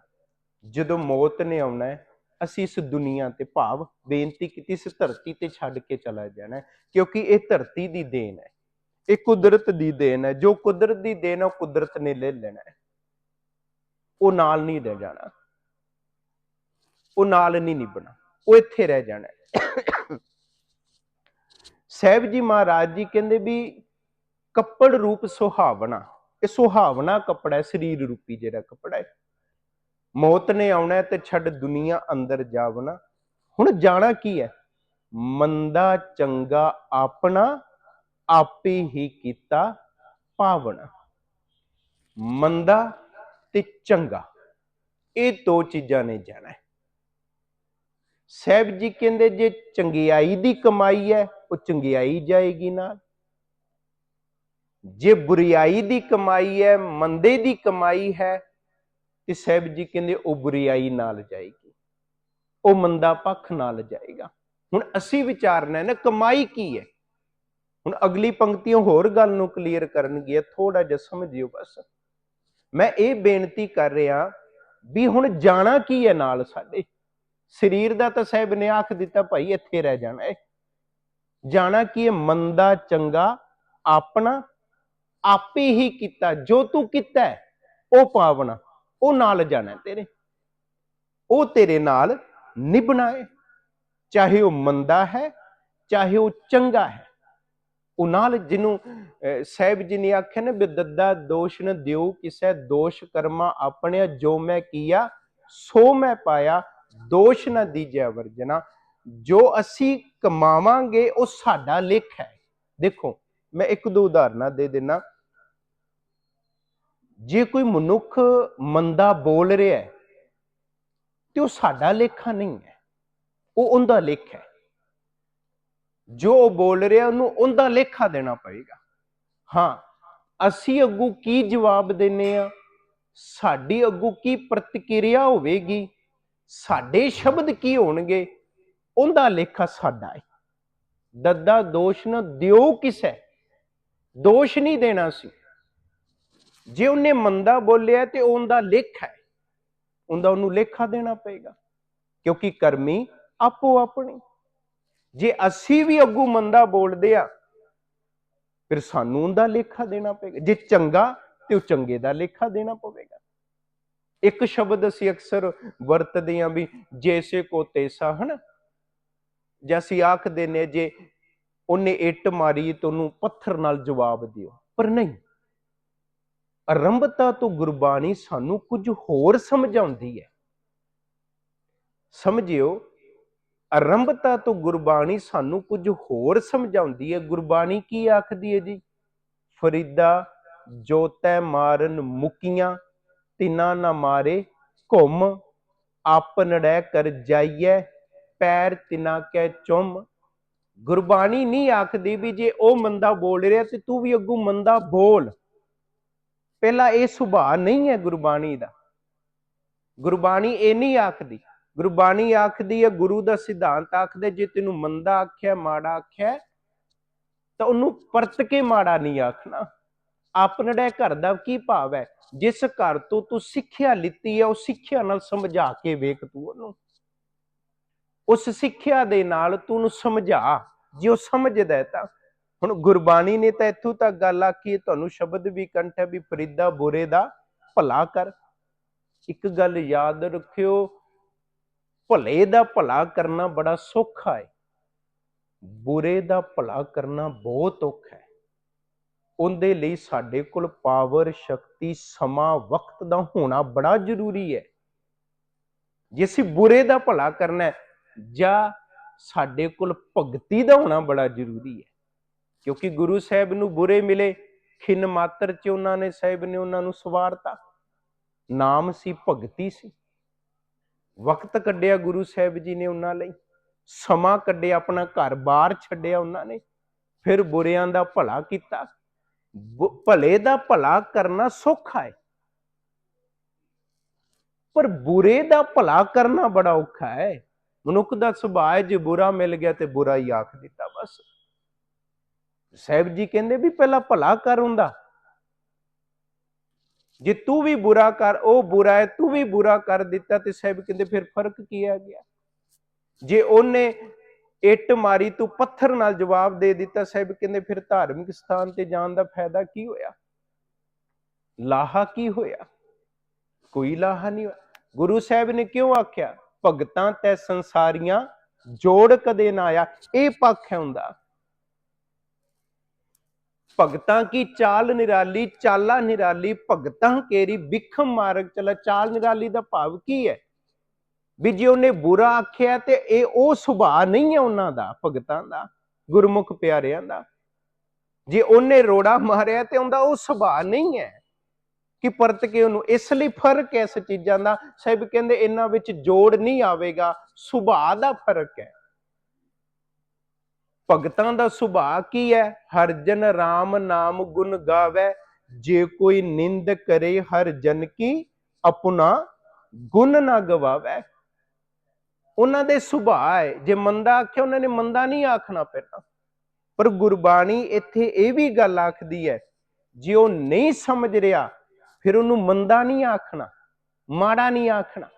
ਜਦੋਂ ਮੌਤ ਨੇ ਆਉਣਾ ਹੈ, ਅਸੀਂ ਇਸ ਦੁਨੀਆ ਤੇ ਭਾਵ ਬੇਨਤੀ ਕੀਤੀ, ਇਸ ਧਰਤੀ ਤੇ ਛੱਡ ਕੇ ਚਲਾ ਜਾਣਾ ਕਿਉਂਕਿ ਇਹ ਧਰਤੀ ਦੀ ਦੇਣ ਹੈ। ਇਹ ਕੁਦਰਤ ਦੀ ਦੇਣ ਹੈ, ਜੋ ਕੁਦਰਤ ਦੀ ਦੇਣ ਹੈ, ਉਹ ਕੁਦਰਤ ਨੇ ਲੈ ਲੈਣਾ ਹੈ। ਉਹ ਨਾਲ ਨਹੀਂ ਰਹਿ ਜਾਣਾ। ਉਹ ਨਾਲ ਨਹੀਂ ਨਿਭਣਾ। ਉਹ ਇੱਥੇ ਰਹਿ ਜਾਣਾ ਹੈ। ਸਾਹਿਬ ਜੀ ਮਹਾਰਾਜ ਜੀ ਕਹਿੰਦੇ ਵੀ ਕੱਪੜ ਰੂਪ ਸੁਹਾਵਣਾ, ਇਹ ਸੁਹਾਵਣਾ ਕੱਪੜਾ ਹੈ, ਸਰੀਰ ਰੂਪੀ ਜਿਹੜਾ ਕੱਪੜਾ ਹੈ। ਮੌਤ ਨੇ ਆਉਣਾ ਤੇ ਛੱਡ ਦੁਨੀਆ ਅੰਦਰ ਜਾਵਣਾ। ਹੁਣ ਜਾਣਾ ਕੀ ਹੈ? ਮੰਦਾ ਚੰਗਾ ਆਪਣਾ ਆਪੇ ਹੀ ਕੀਤਾ ਪਾਵਣਾ। ਮੰਦਾ ਤੇ ਚੰਗਾ, ਇਹ ਦੋ ਚੀਜ਼ਾਂ ਨੇ ਜਾਣਾ ਸਾਹਿਬ ਜੀ ਕਹਿੰਦੇ ਜੇ ਚੰਗਿਆਈ ਦੀ ਕਮਾਈ ਹੈ, ਉਹ ਚੰਗਿਆਈ ਜਾਏਗੀ ਨਾਲ। ਜੇ ਬੁਰੀਾਈ ਦੀ ਕਮਾਈ ਹੈ, ਮੰਦੇ ਦੀ ਕਮਾਈ ਹੈ, ਤੇ ਸਾਹਿਬ ਜੀ ਕਹਿੰਦੇ ਉਹ ਬੁਰੀਾਈ ਨਾਲ ਜਾਏਗੀ। ਉਹ ਮੰਦਾ ਪੱਖ ਨਾਲ ਜਾਏਗਾ। ਹੁਣ ਅਸੀਂ ਵਿਚਾਰਨਾ ਨਾ, ਕਮਾਈ ਕੀ ਹੈ? ਹੁਣ ਅਗਲੀ ਪੰਕਤੀਆਂ ਹੋਰ ਗੱਲ ਨੂੰ ਕਲੀਅਰ ਕਰਨਗੀਆਂ ਥੋੜਾ ਜਿਹਾ ਸਮਝਿਓ ਬਸ। ਮੈਂ ਇਹ ਬੇਨਤੀ ਕਰ ਰਿਹਾ ਵੀ ਹੁਣ ਜਾਣਾ ਕੀ ਹੈ ਨਾਲ ਸਾਡੇ? ਸਰੀਰ ਦਾ ਤਾਂ ਸਾਹਿਬ ਨੇ ਆਖ ਦਿੱਤਾ ਭਾਈ ਇੱਥੇ ਰਹਿ ਜਾਣਾ ਹੈ ਜਾਣਾ ਕੀ ਹੈ ਮੰਦਾ ਚੰਗਾ ਆਪਣਾ ਆਪੇ ਹੀ ਕੀਤਾ। ਜੋ ਤੂੰ ਕੀਤਾ ਉਹ ਪਾਵਣਾ ਉਹ ਨਾਲ ਜਾਣਾ ਤੇਰੇ। ਉਹ ਤੇਰੇ ਨਾਲ ਨਿਭਣਾ ਹੈ ਚਾਹੇ ਉਹ ਮੰਦਾ ਹੈ ਚਾਹੇ ਉਹ ਚੰਗਾ ਹੈ। ਉਹ ਨਾਲ ਜਿਹਨੂੰ ਅਹ, ਸਾਹਿਬ ਜੀ ਨੇ ਆਖਿਆ ਨਾ ਬਿਦਦਾ ਦੋਸ਼ ਨ ਦਿਓ ਕਿਸੇ ਦੋਸ਼ ਕਰਮਾ ਆਪਣੇ ਜੋ ਮੈਂ ਕੀਆ ਸੋ ਮੈਂ ਪਾਇਆ ਦੋਸ਼ ਨਾ ਦੀਜੈ ਵਰਜਨਾ, ਜੋ ਅਸੀਂ ਕਮਾਵਾਂਗੇ ਉਹ ਸਾਡਾ ਲੇਖ ਹੈ। ਦੇਖੋ, ਮੈਂ ਇੱਕ ਦੋ ਉਦਾਹਰਨਾਂ ਦੇ ਦੇਣਾ ਜੇ ਕੋਈ ਮਨੁੱਖ ਮੰਦਾ ਬੋਲ ਰਿਹਾ ਹੈ, ਤੇ ਉਹ ਸਾਡਾ ਲੇਖਾ ਨਹੀਂ ਹੈ, ਉਹ ਉਹਦਾ ਲੇਖ ਹੈ। ਜੋ ਉਹ ਬੋਲ ਰਿਹਾ, ਉਹਨੂੰ ਉਹਦਾ ਲੇਖਾ ਦੇਣਾ ਪਏਗਾ। ਹਾਂ, ਅਸੀਂ ਅੱਗੂ ਕੀ ਜਵਾਬ ਦਿੰਨੇ ਆ? ਸਾਡੀ ਅੱਗੂ ਕੀ ਪ੍ਰਤੀਕਿਰਿਆ ਹੋਵੇਗੀ? ਸਾਡੇ ਸ਼ਬਦ ਕੀ ਹੋਣਗੇ? ਉਹਦਾ ਲੇਖਾ ਸਾਡਾ ਹੈ ਦੱਦਾ ਦੋਸ਼ ਨਾ ਦਿਓ ਕਿਸੈ? ਦੋਸ਼ ਨਹੀਂ ਦੇਣਾ ਸੀ। ਜੇ ਉਹਨੇ ਮੰਦਾ ਬੋਲਿਆ ਤੇ ਉਹਦਾ ਲੇਖਾ ਹੈ। ਉਹਦਾ ਉਹਨੂੰ ਲੇਖਾ ਦੇਣਾ ਪਏਗਾ। ਕਿਉਂਕਿ ਕਰਮੀ ਆਪੋ ਆਪਣੀ। ਜੇ ਅਸੀਂ ਵੀ ਅੱਗੂ ਮੰਦਾ ਬੋਲਦੇ ਆ, ਫਿਰ ਸਾਨੂੰ ਉਹਦਾ ਲੇਖਾ ਦੇਣਾ ਪਏਗਾ। ਜੇ ਚੰਗਾ, ਤੇ ਉਹ ਚੰਗੇ ਦਾ ਲੇਖਾ ਦੇਣਾ ਪਵੇਗਾ। ਇੱਕ ਸ਼ਬਦ ਅਸੀਂ ਅਕਸਰ ਵਰਤਦੇ ਆ ਵੀ ਜੈਸੇ ਕੋ ਤੈਸਾ, ਹਨ? ਜੇ ਅਸੀਂ ਆਖਦੇ ਨੇ ਜੇ ਉਹਨੇ ਇੱਟ ਮਾਰੀ ਤਾਂ ਪੱਥਰ ਨਾਲ ਜਵਾਬ ਦਿਓ। ਪਰ ਨਹੀਂ। ਆਰੰਭਤਾ ਤੋਂ ਗੁਰਬਾਣੀ ਸਾਨੂੰ ਕੁਝ ਹੋਰ ਸਮਝਾਉਂਦੀ ਹੈ। ਸਮਝਿਓ, ਆਰੰਭਤਾ ਤੋਂ ਗੁਰਬਾਣੀ ਸਾਨੂੰ ਕੁਝ ਹੋਰ ਸਮਝਾਉਂਦੀ ਹੈ। ਗੁਰਬਾਣੀ ਕੀ ਆਖਦੀ ਹੈ ਜੀ? ਫਰੀਦਾ, ਜੋਤੈ ਮਾਰਨ ਮੁਕੀਆਂ ਤਿਨਾ ਨਾ ਮਾਰੇ, ਘੁੰਮ ਆਪਨੜੈ ਕਰ ਜਾਈਐ, ਪੈਰ ਤਿਨਾ ਕੈ ਚੁੰਮ। ਗੁਰਬਾਣੀ ਨਹੀਂ ਆਖਦੀ ਵੀ ਜੇ ਉਹ ਮੰਦਾ ਬੋਲ ਰਿਹਾ ਤੇ ਤੂੰ ਵੀ ਅੱਗੋਂ ਮੰਦਾ ਬੋਲ। ਪਹਿਲਾ ਇਹ ਸੁਭਾਅ ਨਹੀਂ ਹੈ ਗੁਰਬਾਣੀ ਦਾ। ਗੁਰਬਾਣੀ ਇਹ ਨਹੀਂ ਆਖਦੀ। ਗੁਰਬਾਣੀ ਆਖਦੀ ਹੈ, ਗੁਰੂ ਦਾ ਸਿਧਾਂਤ ਆਖਦੇ, ਜੇ ਤੈਨੂੰ ਮੰਦਾ ਆਖਿਆ, ਮਾੜਾ ਆਖਿਆ, ਤਾਂ ਉਹਨੂੰ ਪਰਤ ਕੇ ਮਾੜਾ ਨਹੀਂ ਆਖਣਾ। ਆਪਣੇ ਘਰ ਦਾ ਕੀ ਭਾਵ ਹੈ? ਜਿਸ ਘਰ ਤੋਂ ਤੂੰ ਸਿੱਖਿਆ ਲਿੱਤੀ ਹੈ ਉਹ ਸਿੱਖਿਆ ਨਾਲ ਸਮਝਾ ਕੇ ਵੇਖ ਤੂੰ ਉਹਨੂੰ। ਉਸ ਸਿੱਖਿਆ ਦੇ ਨਾਲ ਤੂੰ ਉਹਨੂੰ ਸਮਝਾ। ਜੇ ਉਹ ਸਮਝਦਾ ਤਾਂ। ਹੁਣ ਗੁਰਬਾਣੀ ਨੇ ਤਾਂ ਇੱਥੋਂ ਤੱਕ ਗੱਲ ਆਖੀ ਹੈ, ਤੁਹਾਨੂੰ ਸ਼ਬਦ ਵੀ ਕੰਠ ਹੈ ਵੀ ਫਰੀਦਾ ਬੁਰੇ ਦਾ ਭਲਾ ਕਰ। ਇੱਕ ਗੱਲ ਯਾਦ ਰੱਖਿਓ ਭਲੇ ਦਾ ਭਲਾ ਕਰਨਾ ਬੜਾ ਸੌਖਾ ਹੈ। ਬੁਰੇ ਦਾ ਭਲਾ ਕਰਨਾ ਬਹੁਤ ਔਖਾ ਹੈ। ਉਹਦੇ ਲਈ ਸਾਡੇ ਕੋਲ ਪਾਵਰ ਸ਼ਕਤੀ, ਸਮਾਂ, ਵਕਤ ਦਾ ਹੋਣਾ ਬੜਾ ਜ਼ਰੂਰੀ ਹੈ। ਜੇ ਅਸੀਂ ਬੁਰੇ ਦਾ ਭਲਾ ਕਰਨਾ ਹੈ, ਜਾਂ ਸਾਡੇ ਕੋਲ ਭਗਤੀ ਦਾ ਹੋਣਾ ਬੜਾ ਜ਼ਰੂਰੀ ਹੈ। ਕਿਉਂਕਿ ਗੁਰੂ ਸਾਹਿਬ ਨੂੰ ਬੁਰੇ ਮਿਲੇ, ਖਿੰਨ ਮਾਤਰ ਚ ਉਹਨਾਂ ਨੇ ਸਾਹਿਬ ਨੇ ਉਹਨਾਂ ਨੂੰ ਸਵਾਰਤਾ। ਨਾਮ ਸੀ ਭਗਤੀ ਸੀ। ਵਕਤ ਕੱਢਿਆ ਗੁਰੂ ਸਾਹਿਬ ਜੀ ਨੇ ਉਹਨਾਂ ਲਈ। ਸਮਾਂ ਕੱਢਿਆ, ਆਪਣਾ ਘਰ-ਬਾਰ ਛੱਡਿਆ ਉਹਨਾਂ ਨੇ। ਫਿਰ ਬੁਰਿਆਂ ਦਾ ਭਲਾ ਕੀਤਾ। ਭਲੇ ਦਾ ਭਲਾ ਕਰਨਾ ਸੌਖਾ ਹੈ। ਪਰ ਬੁਰੇ ਦਾ ਭਲਾ ਕਰਨਾ ਬੜਾ ਔਖਾ ਹੈ। ਮਨੁੱਖ ਦਾ ਸੁਭਾਅ ਹੈ, ਜੇ ਬੁਰਾ ਮਿਲ ਗਿਆ ਤੇ ਬੁਰਾ ਹੀ ਆਖ ਦਿੱਤਾ ਬਸ। ਸਾਹਿਬ ਜੀ ਕਹਿੰਦੇ ਵੀ ਪਹਿਲਾਂ ਭਲਾ ਕਰ ਹੁੰਦਾ। ਜੇ ਤੂੰ ਵੀ ਬੁਰਾ ਕਰ, ਉਹ ਬੁਰਾ ਹੈ, ਤੂੰ ਵੀ ਬੁਰਾ ਕਰ ਦਿੱਤਾ ਤੇ ਸਾਹਿਬ ਕਹਿੰਦੇ ਫਿਰ ਫ਼ਰਕ ਕੀ ਆ ਗਿਆ? ਜੇ ਉਹਨੇ ਇੱਟ ਮਾਰੀ ਤੂੰ ਪੱਥਰ ਨਾਲ ਜਵਾਬ ਦੇ ਦਿੱਤਾ, ਸਾਹਿਬ ਕਹਿੰਦੇ ਫਿਰ ਧਾਰਮਿਕ ਸਥਾਨ ਤੇ ਜਾਣ ਦਾ ਫਾਇਦਾ ਕੀ ਹੋਇਆ? ਲਾਹਾ ਕੀ ਹੋਇਆ? ਕੋਈ ਲਾਹਾ ਨਹੀਂ ਹੋਇਆ। ਗੁਰੂ ਸਾਹਿਬ ਨੇ ਕਿਉਂ ਆਖਿਆ? ਭਗਤਾਂ ਤੇ ਸੰਸਾਰੀਆਂ, ਜੋੜ ਕਦੇ ਨਾ ਆਇਆ। ਇਹ ਪੱਖ ਹੈ ਹੁੰਦਾ। ਭਗਤਾਂ ਕੀ ਚਾਲ ਨਿਰਾਲੀ, ਚਾਲਾ ਨਿਰਾਲੀ, ਭਗਤਾਂ ਕੇਰੀ ਬਿਖਮ ਮਾਰਗ ਚਲਾ। ਚਾਲ ਨਿਰਾਲੀ ਦਾ ਭਾਵ ਕੀ ਹੈ? ਵੀ ਜੇ ਉਹਨੇ ਬੁਰਾ ਆਖਿਆ ਤੇ ਇਹ ਉਹ ਸੁਭਾਅ ਨਹੀਂ ਹੈ ਉਹਨਾਂ ਦਾ, ਭਗਤਾਂ ਦਾ, ਗੁਰਮੁਖ ਪਿਆਰਿਆਂ ਦਾ। ਜੇ ਉਹਨੇ ਰੋੜਾ ਮਾਰਿਆ ਤੇ ਉਹਦਾ ਉਹ ਸੁਭਾਅ ਨਹੀਂ ਹੈ ਕਿ ਪਰਤ ਕੇ ਉਹਨੂੰ, ਇਸ ਲਈ ਫ਼ਰਕ ਹੈ ਇਸ ਚੀਜ਼ਾਂ ਦਾ। ਸਾਹਿਬ ਕਹਿੰਦੇ ਇਹਨਾਂ ਵਿੱਚ ਜੋੜ ਨਹੀਂ ਆਵੇਗਾ, ਸੁਭਾਅ ਦਾ ਫ਼ਰਕ ਹੈ। ਭਗਤਾਂ ਦਾ ਸੁਭਾਅ ਕੀ ਹੈ? ਹਰ ਜਨ RAM ਨਾਮ ਗੁਣ ਗਾਵੇ, ਜੇ ਕੋਈ ਨਿੰਦ ਕਰੇ ਹਰ ਜਨ ਕੀ, ਆਪਣਾ ਗੁਣ ਨਾ ਗਵਾਵੇ। ਉਹਨਾਂ ਦੇ ਸੁਭਾਅ ਹੈ। ਜੇ ਮੰਦਾ ਆਖਿਆ, ਉਹਨਾਂ ਨੇ ਮੰਦਾ ਨਹੀਂ ਆਖਣਾ ਪਹਿਲਾਂ ਪਰ ਗੁਰਬਾਣੀ ਇੱਥੇ ਇਹ ਵੀ ਗੱਲ ਆਖਦੀ ਹੈ, ਜੇ ਉਹ ਨਹੀਂ ਸਮਝ ਰਿਹਾ, ਫਿਰ ਉਹਨੂੰ ਮੰਦਾ ਨਹੀਂ ਆਖਣਾ, ਮਾੜਾ ਨਹੀਂ ਆਖਣਾ।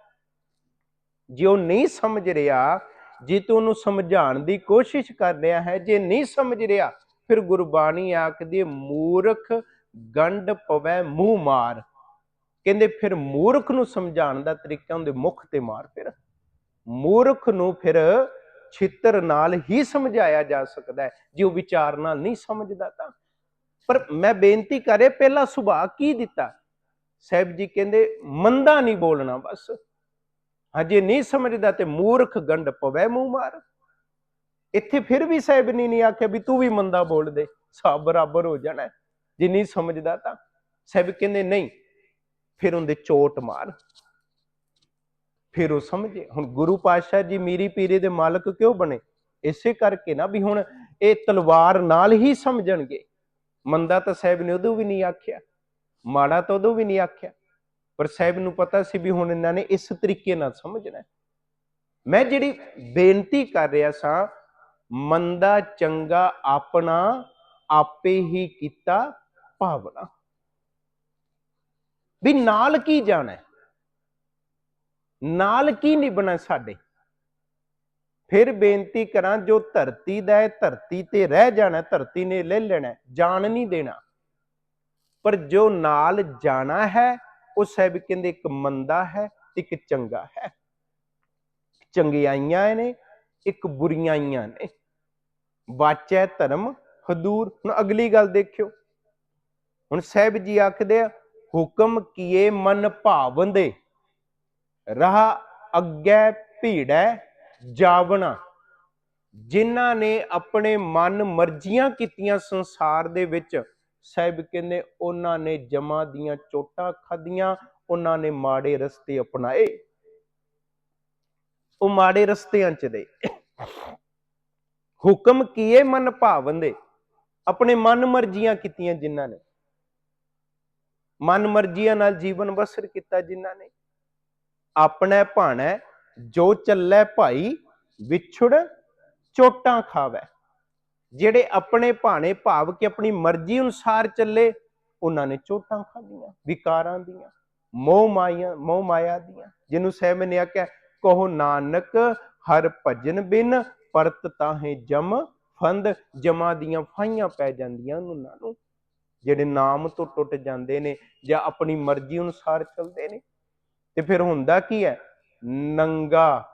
ਜੇ ਉਹ ਨਹੀਂ ਸਮਝ ਰਿਹਾ, ਜੇ ਤੂੰ ਉਹਨੂੰ ਸਮਝਾਉਣ ਦੀ ਕੋਸ਼ਿਸ਼ ਕਰ ਰਿਹਾ ਹੈ, ਜੇ ਨਹੀਂ ਸਮਝ ਰਿਹਾ, ਫਿਰ ਗੁਰਬਾਣੀ ਆਖਦੀ ਮੂਰਖ ਗੰਡ ਪਵੈ ਮੂੰਹ ਮਾਰ। ਕਹਿੰਦੇ ਫਿਰ ਮੂਰਖ ਨੂੰ ਸਮਝਾਉਣ ਦਾ ਤਰੀਕਾ ਉਹਦੇ ਮੁਖ ਤੇ ਮਾਰ ਫਿਰ। ਮੂਰਖ ਨੂੰ ਫਿਰ ਛਿੱਤਰ ਨਾਲ ਹੀ ਸਮਝਾਇਆ ਜਾ ਸਕਦਾ ਹੈ। ਜੇ ਉਹ ਵਿਚਾਰ ਨਾਲ ਨਹੀਂ ਸਮਝਦਾ ਤਾਂ। ਪਰ ਮੈਂ ਬੇਨਤੀ ਕਰੇ ਪਹਿਲਾ ਸੁਭਾਅ ਕੀ ਦਿੱਤਾ? ਸਾਹਿਬ ਜੀ ਕਹਿੰਦੇ, ਮੰਦਾ ਨਹੀਂ ਬੋਲਣਾ ਬਸ। ਹਜੇ ਨਹੀਂ ਸਮਝਦਾ ਤੇ ਮੂਰਖ ਗੰਢ ਪਵੇ ਮੂੰਹ ਮਾਰ। ਇੱਥੇ ਫਿਰ ਵੀ ਸਾਹਿਬ ਨੇ ਨਹੀਂ ਆਖਿਆ ਵੀ ਤੂੰ ਵੀ ਮੰਦਾ ਬੋਲ ਦੇ, ਸਭ ਬਰਾਬਰ ਹੋ ਜਾਣਾ। ਜੇ ਨਹੀਂ ਸਮਝਦਾ ਤਾਂ। ਸਾਹਿਬ ਕਹਿੰਦੇ, ਨਹੀਂ, ਫਿਰ ਉਹਦੇ ਚੋਟ ਮਾਰ। ਫਿਰ ਉਹ ਸਮਝੇ, ਹੁਣ ਗੁਰੂ ਪਾਤਸ਼ਾਹ ਜੀ ਮੀਰੀ ਪੀਰੀ ਦੇ ਮਾਲਕ ਕਿਉਂ ਬਣੇ? ਇਸੇ ਕਰਕੇ ਨਾ ਵੀ ਹੁਣ ਇਹ ਤਲਵਾਰ ਨਾਲ ਹੀ ਸਮਝਣਗੇ। ਮੰਦਾ ਤਾਂ ਸਾਹਿਬ ਨੇ ਉਦੋਂ ਵੀ ਨਹੀਂ ਆਖਿਆ, ਮਾੜਾ ਤਾਂ ਉਦੋਂ ਵੀ ਨਹੀਂ ਆਖਿਆ। ਪਰ ਸਾਹਿਬ ਨੂੰ ਪਤਾ ਸੀ ਵੀ ਹੁਣ ਇਹਨਾਂ ਨੇ ਇਸ ਤਰੀਕੇ ਨਾਲ ਸਮਝਣਾ ਮੈਂ ਜਿਹੜੀ ਬੇਨਤੀ ਕਰ ਰਿਹਾ ਸਾਂ, ਮੰਦਾ ਚੰਗਾ ਆਪਣਾ ਆਪੇ ਹੀ ਕੀਤਾ ਭਾਵਨਾ। ਵੀ ਨਾਲ ਕੀ ਜਾਣਾ ਨਾਲ ਕੀ ਨਿਭਣਾ ਸਾਡੇ? ਫਿਰ ਬੇਨਤੀ ਕਰਾਂ, ਜੋ ਧਰਤੀ ਦਾ ਹੈ, ਧਰਤੀ ਤੇ ਰਹਿ ਜਾਣਾ, ਧਰਤੀ ਨੇ ਲੈ ਲੈਣਾ, ਜਾਣ ਨਹੀਂ ਦੇਣਾ। ਪਰ ਜੋ ਨਾਲ ਜਾਣਾ ਹੈ, ਉਹ ਸਾਹਿਬ ਕਹਿੰਦੇ ਇੱਕ ਮੰਦਾ ਹੈ, ਇੱਕ ਚੰਗਾ ਹੈ। ਚੰਗਿਆਈਆਂ ਨੇ, ਇੱਕ ਬੁਰੀਆਈਆਂ ਨੇ। ਵਾਚੈ ਧਰਮ, ਹਦੂਰ। ਹੁਣ ਅਗਲੀ ਗੱਲ ਦੇਖਿਓ। ਹੁਣ ਸਾਹਿਬ ਜੀ ਆਖਦੇ ਆ, ਹੁਕਮ ਕੀਏ ਮਨ ਭਾਵੰਦੇ ਰਾਹ ਅੱਗੇ ਭੀੜੈ ਜਾਵਣਾ। ਜਿਨ੍ਹਾਂ ਨੇ ਆਪਣੇ ਮਨ ਮਰਜ਼ੀਆਂ ਕੀਤੀਆਂ ਸੰਸਾਰ ਦੇ ਵਿੱਚ, ਸਾਹਿਬ ਕਹਿੰਦੇ ਉਹਨਾਂ ਨੇ ਜਮਾ ਦੀਆਂ ਚੋਟਾਂ ਖਾਧੀਆਂ, ਉਹਨਾਂ ਨੇ ਮਾੜੇ ਰਸਤੇ ਅਪਣਾਏ। ਉਹ ਮਾੜੇ ਰਸਤਿਆਂ ਚ ਦੇ। ਹੁਕਮ ਕੀਏ ਮਨ ਭਾਵਨ ਦੇ? ਆਪਣੇ ਮਨ ਮਰਜ਼ੀਆਂ ਕੀਤੀਆਂ ਜਿਨ੍ਹਾਂ ਨੇ। ਮਨ ਮਰਜ਼ੀਆਂ ਨਾਲ ਜੀਵਨ ਬਸਰ ਕੀਤਾ ਜਿਨ੍ਹਾਂ ਨੇ। ਆਪਣੇ ਭਾਣਾ, ਜੋ ਚੱਲੈ ਭਾਈ, ਵਿਛੜ ਚੋਟਾਂ ਖਾਵੇ। ਜਿਹੜੇ ਆਪਣੇ ਭਾਣੇ ਭਾਵ ਕਿ ਆਪਣੀ ਮਰਜ਼ੀ ਅਨੁਸਾਰ ਚੱਲੇ, ਉਹਨਾਂ ਨੇ ਚੋਟਾਂ ਖਾਧੀਆਂ, ਵਿਕਾਰਾਂ ਦੀਆਂ, ਮੋਹ ਮਾਇਆ ਮੋਹ ਮਾਇਆ ਦੀਆਂ। ਜਿਹਨੂੰ ਸਹਿਬ ਨੇ ਆਖਿਆ, ਕਹੋ ਨਾਨਕ, ਹਰ ਭਜਨ ਬਿਨ ਪਰਤ ਤਾਹੇ ਜਮ, ਫੰਦ ਜਮਾ ਦੀਆਂ ਫਾਈਆਂ ਪੈ ਜਾਂਦੀਆਂ ਉਹਨਾਂ ਨੂੰ। ਜਿਹੜੇ ਨਾਮ ਤੋਂ ਟੁੱਟ ਜਾਂਦੇ ਨੇ ਜਾਂ ਆਪਣੀ ਮਰਜ਼ੀ ਅਨੁਸਾਰ ਚੱਲਦੇ ਨੇ ਤੇ ਫਿਰ ਹੁੰਦਾ ਕੀ ਹੈ? ਨੰਗਾ,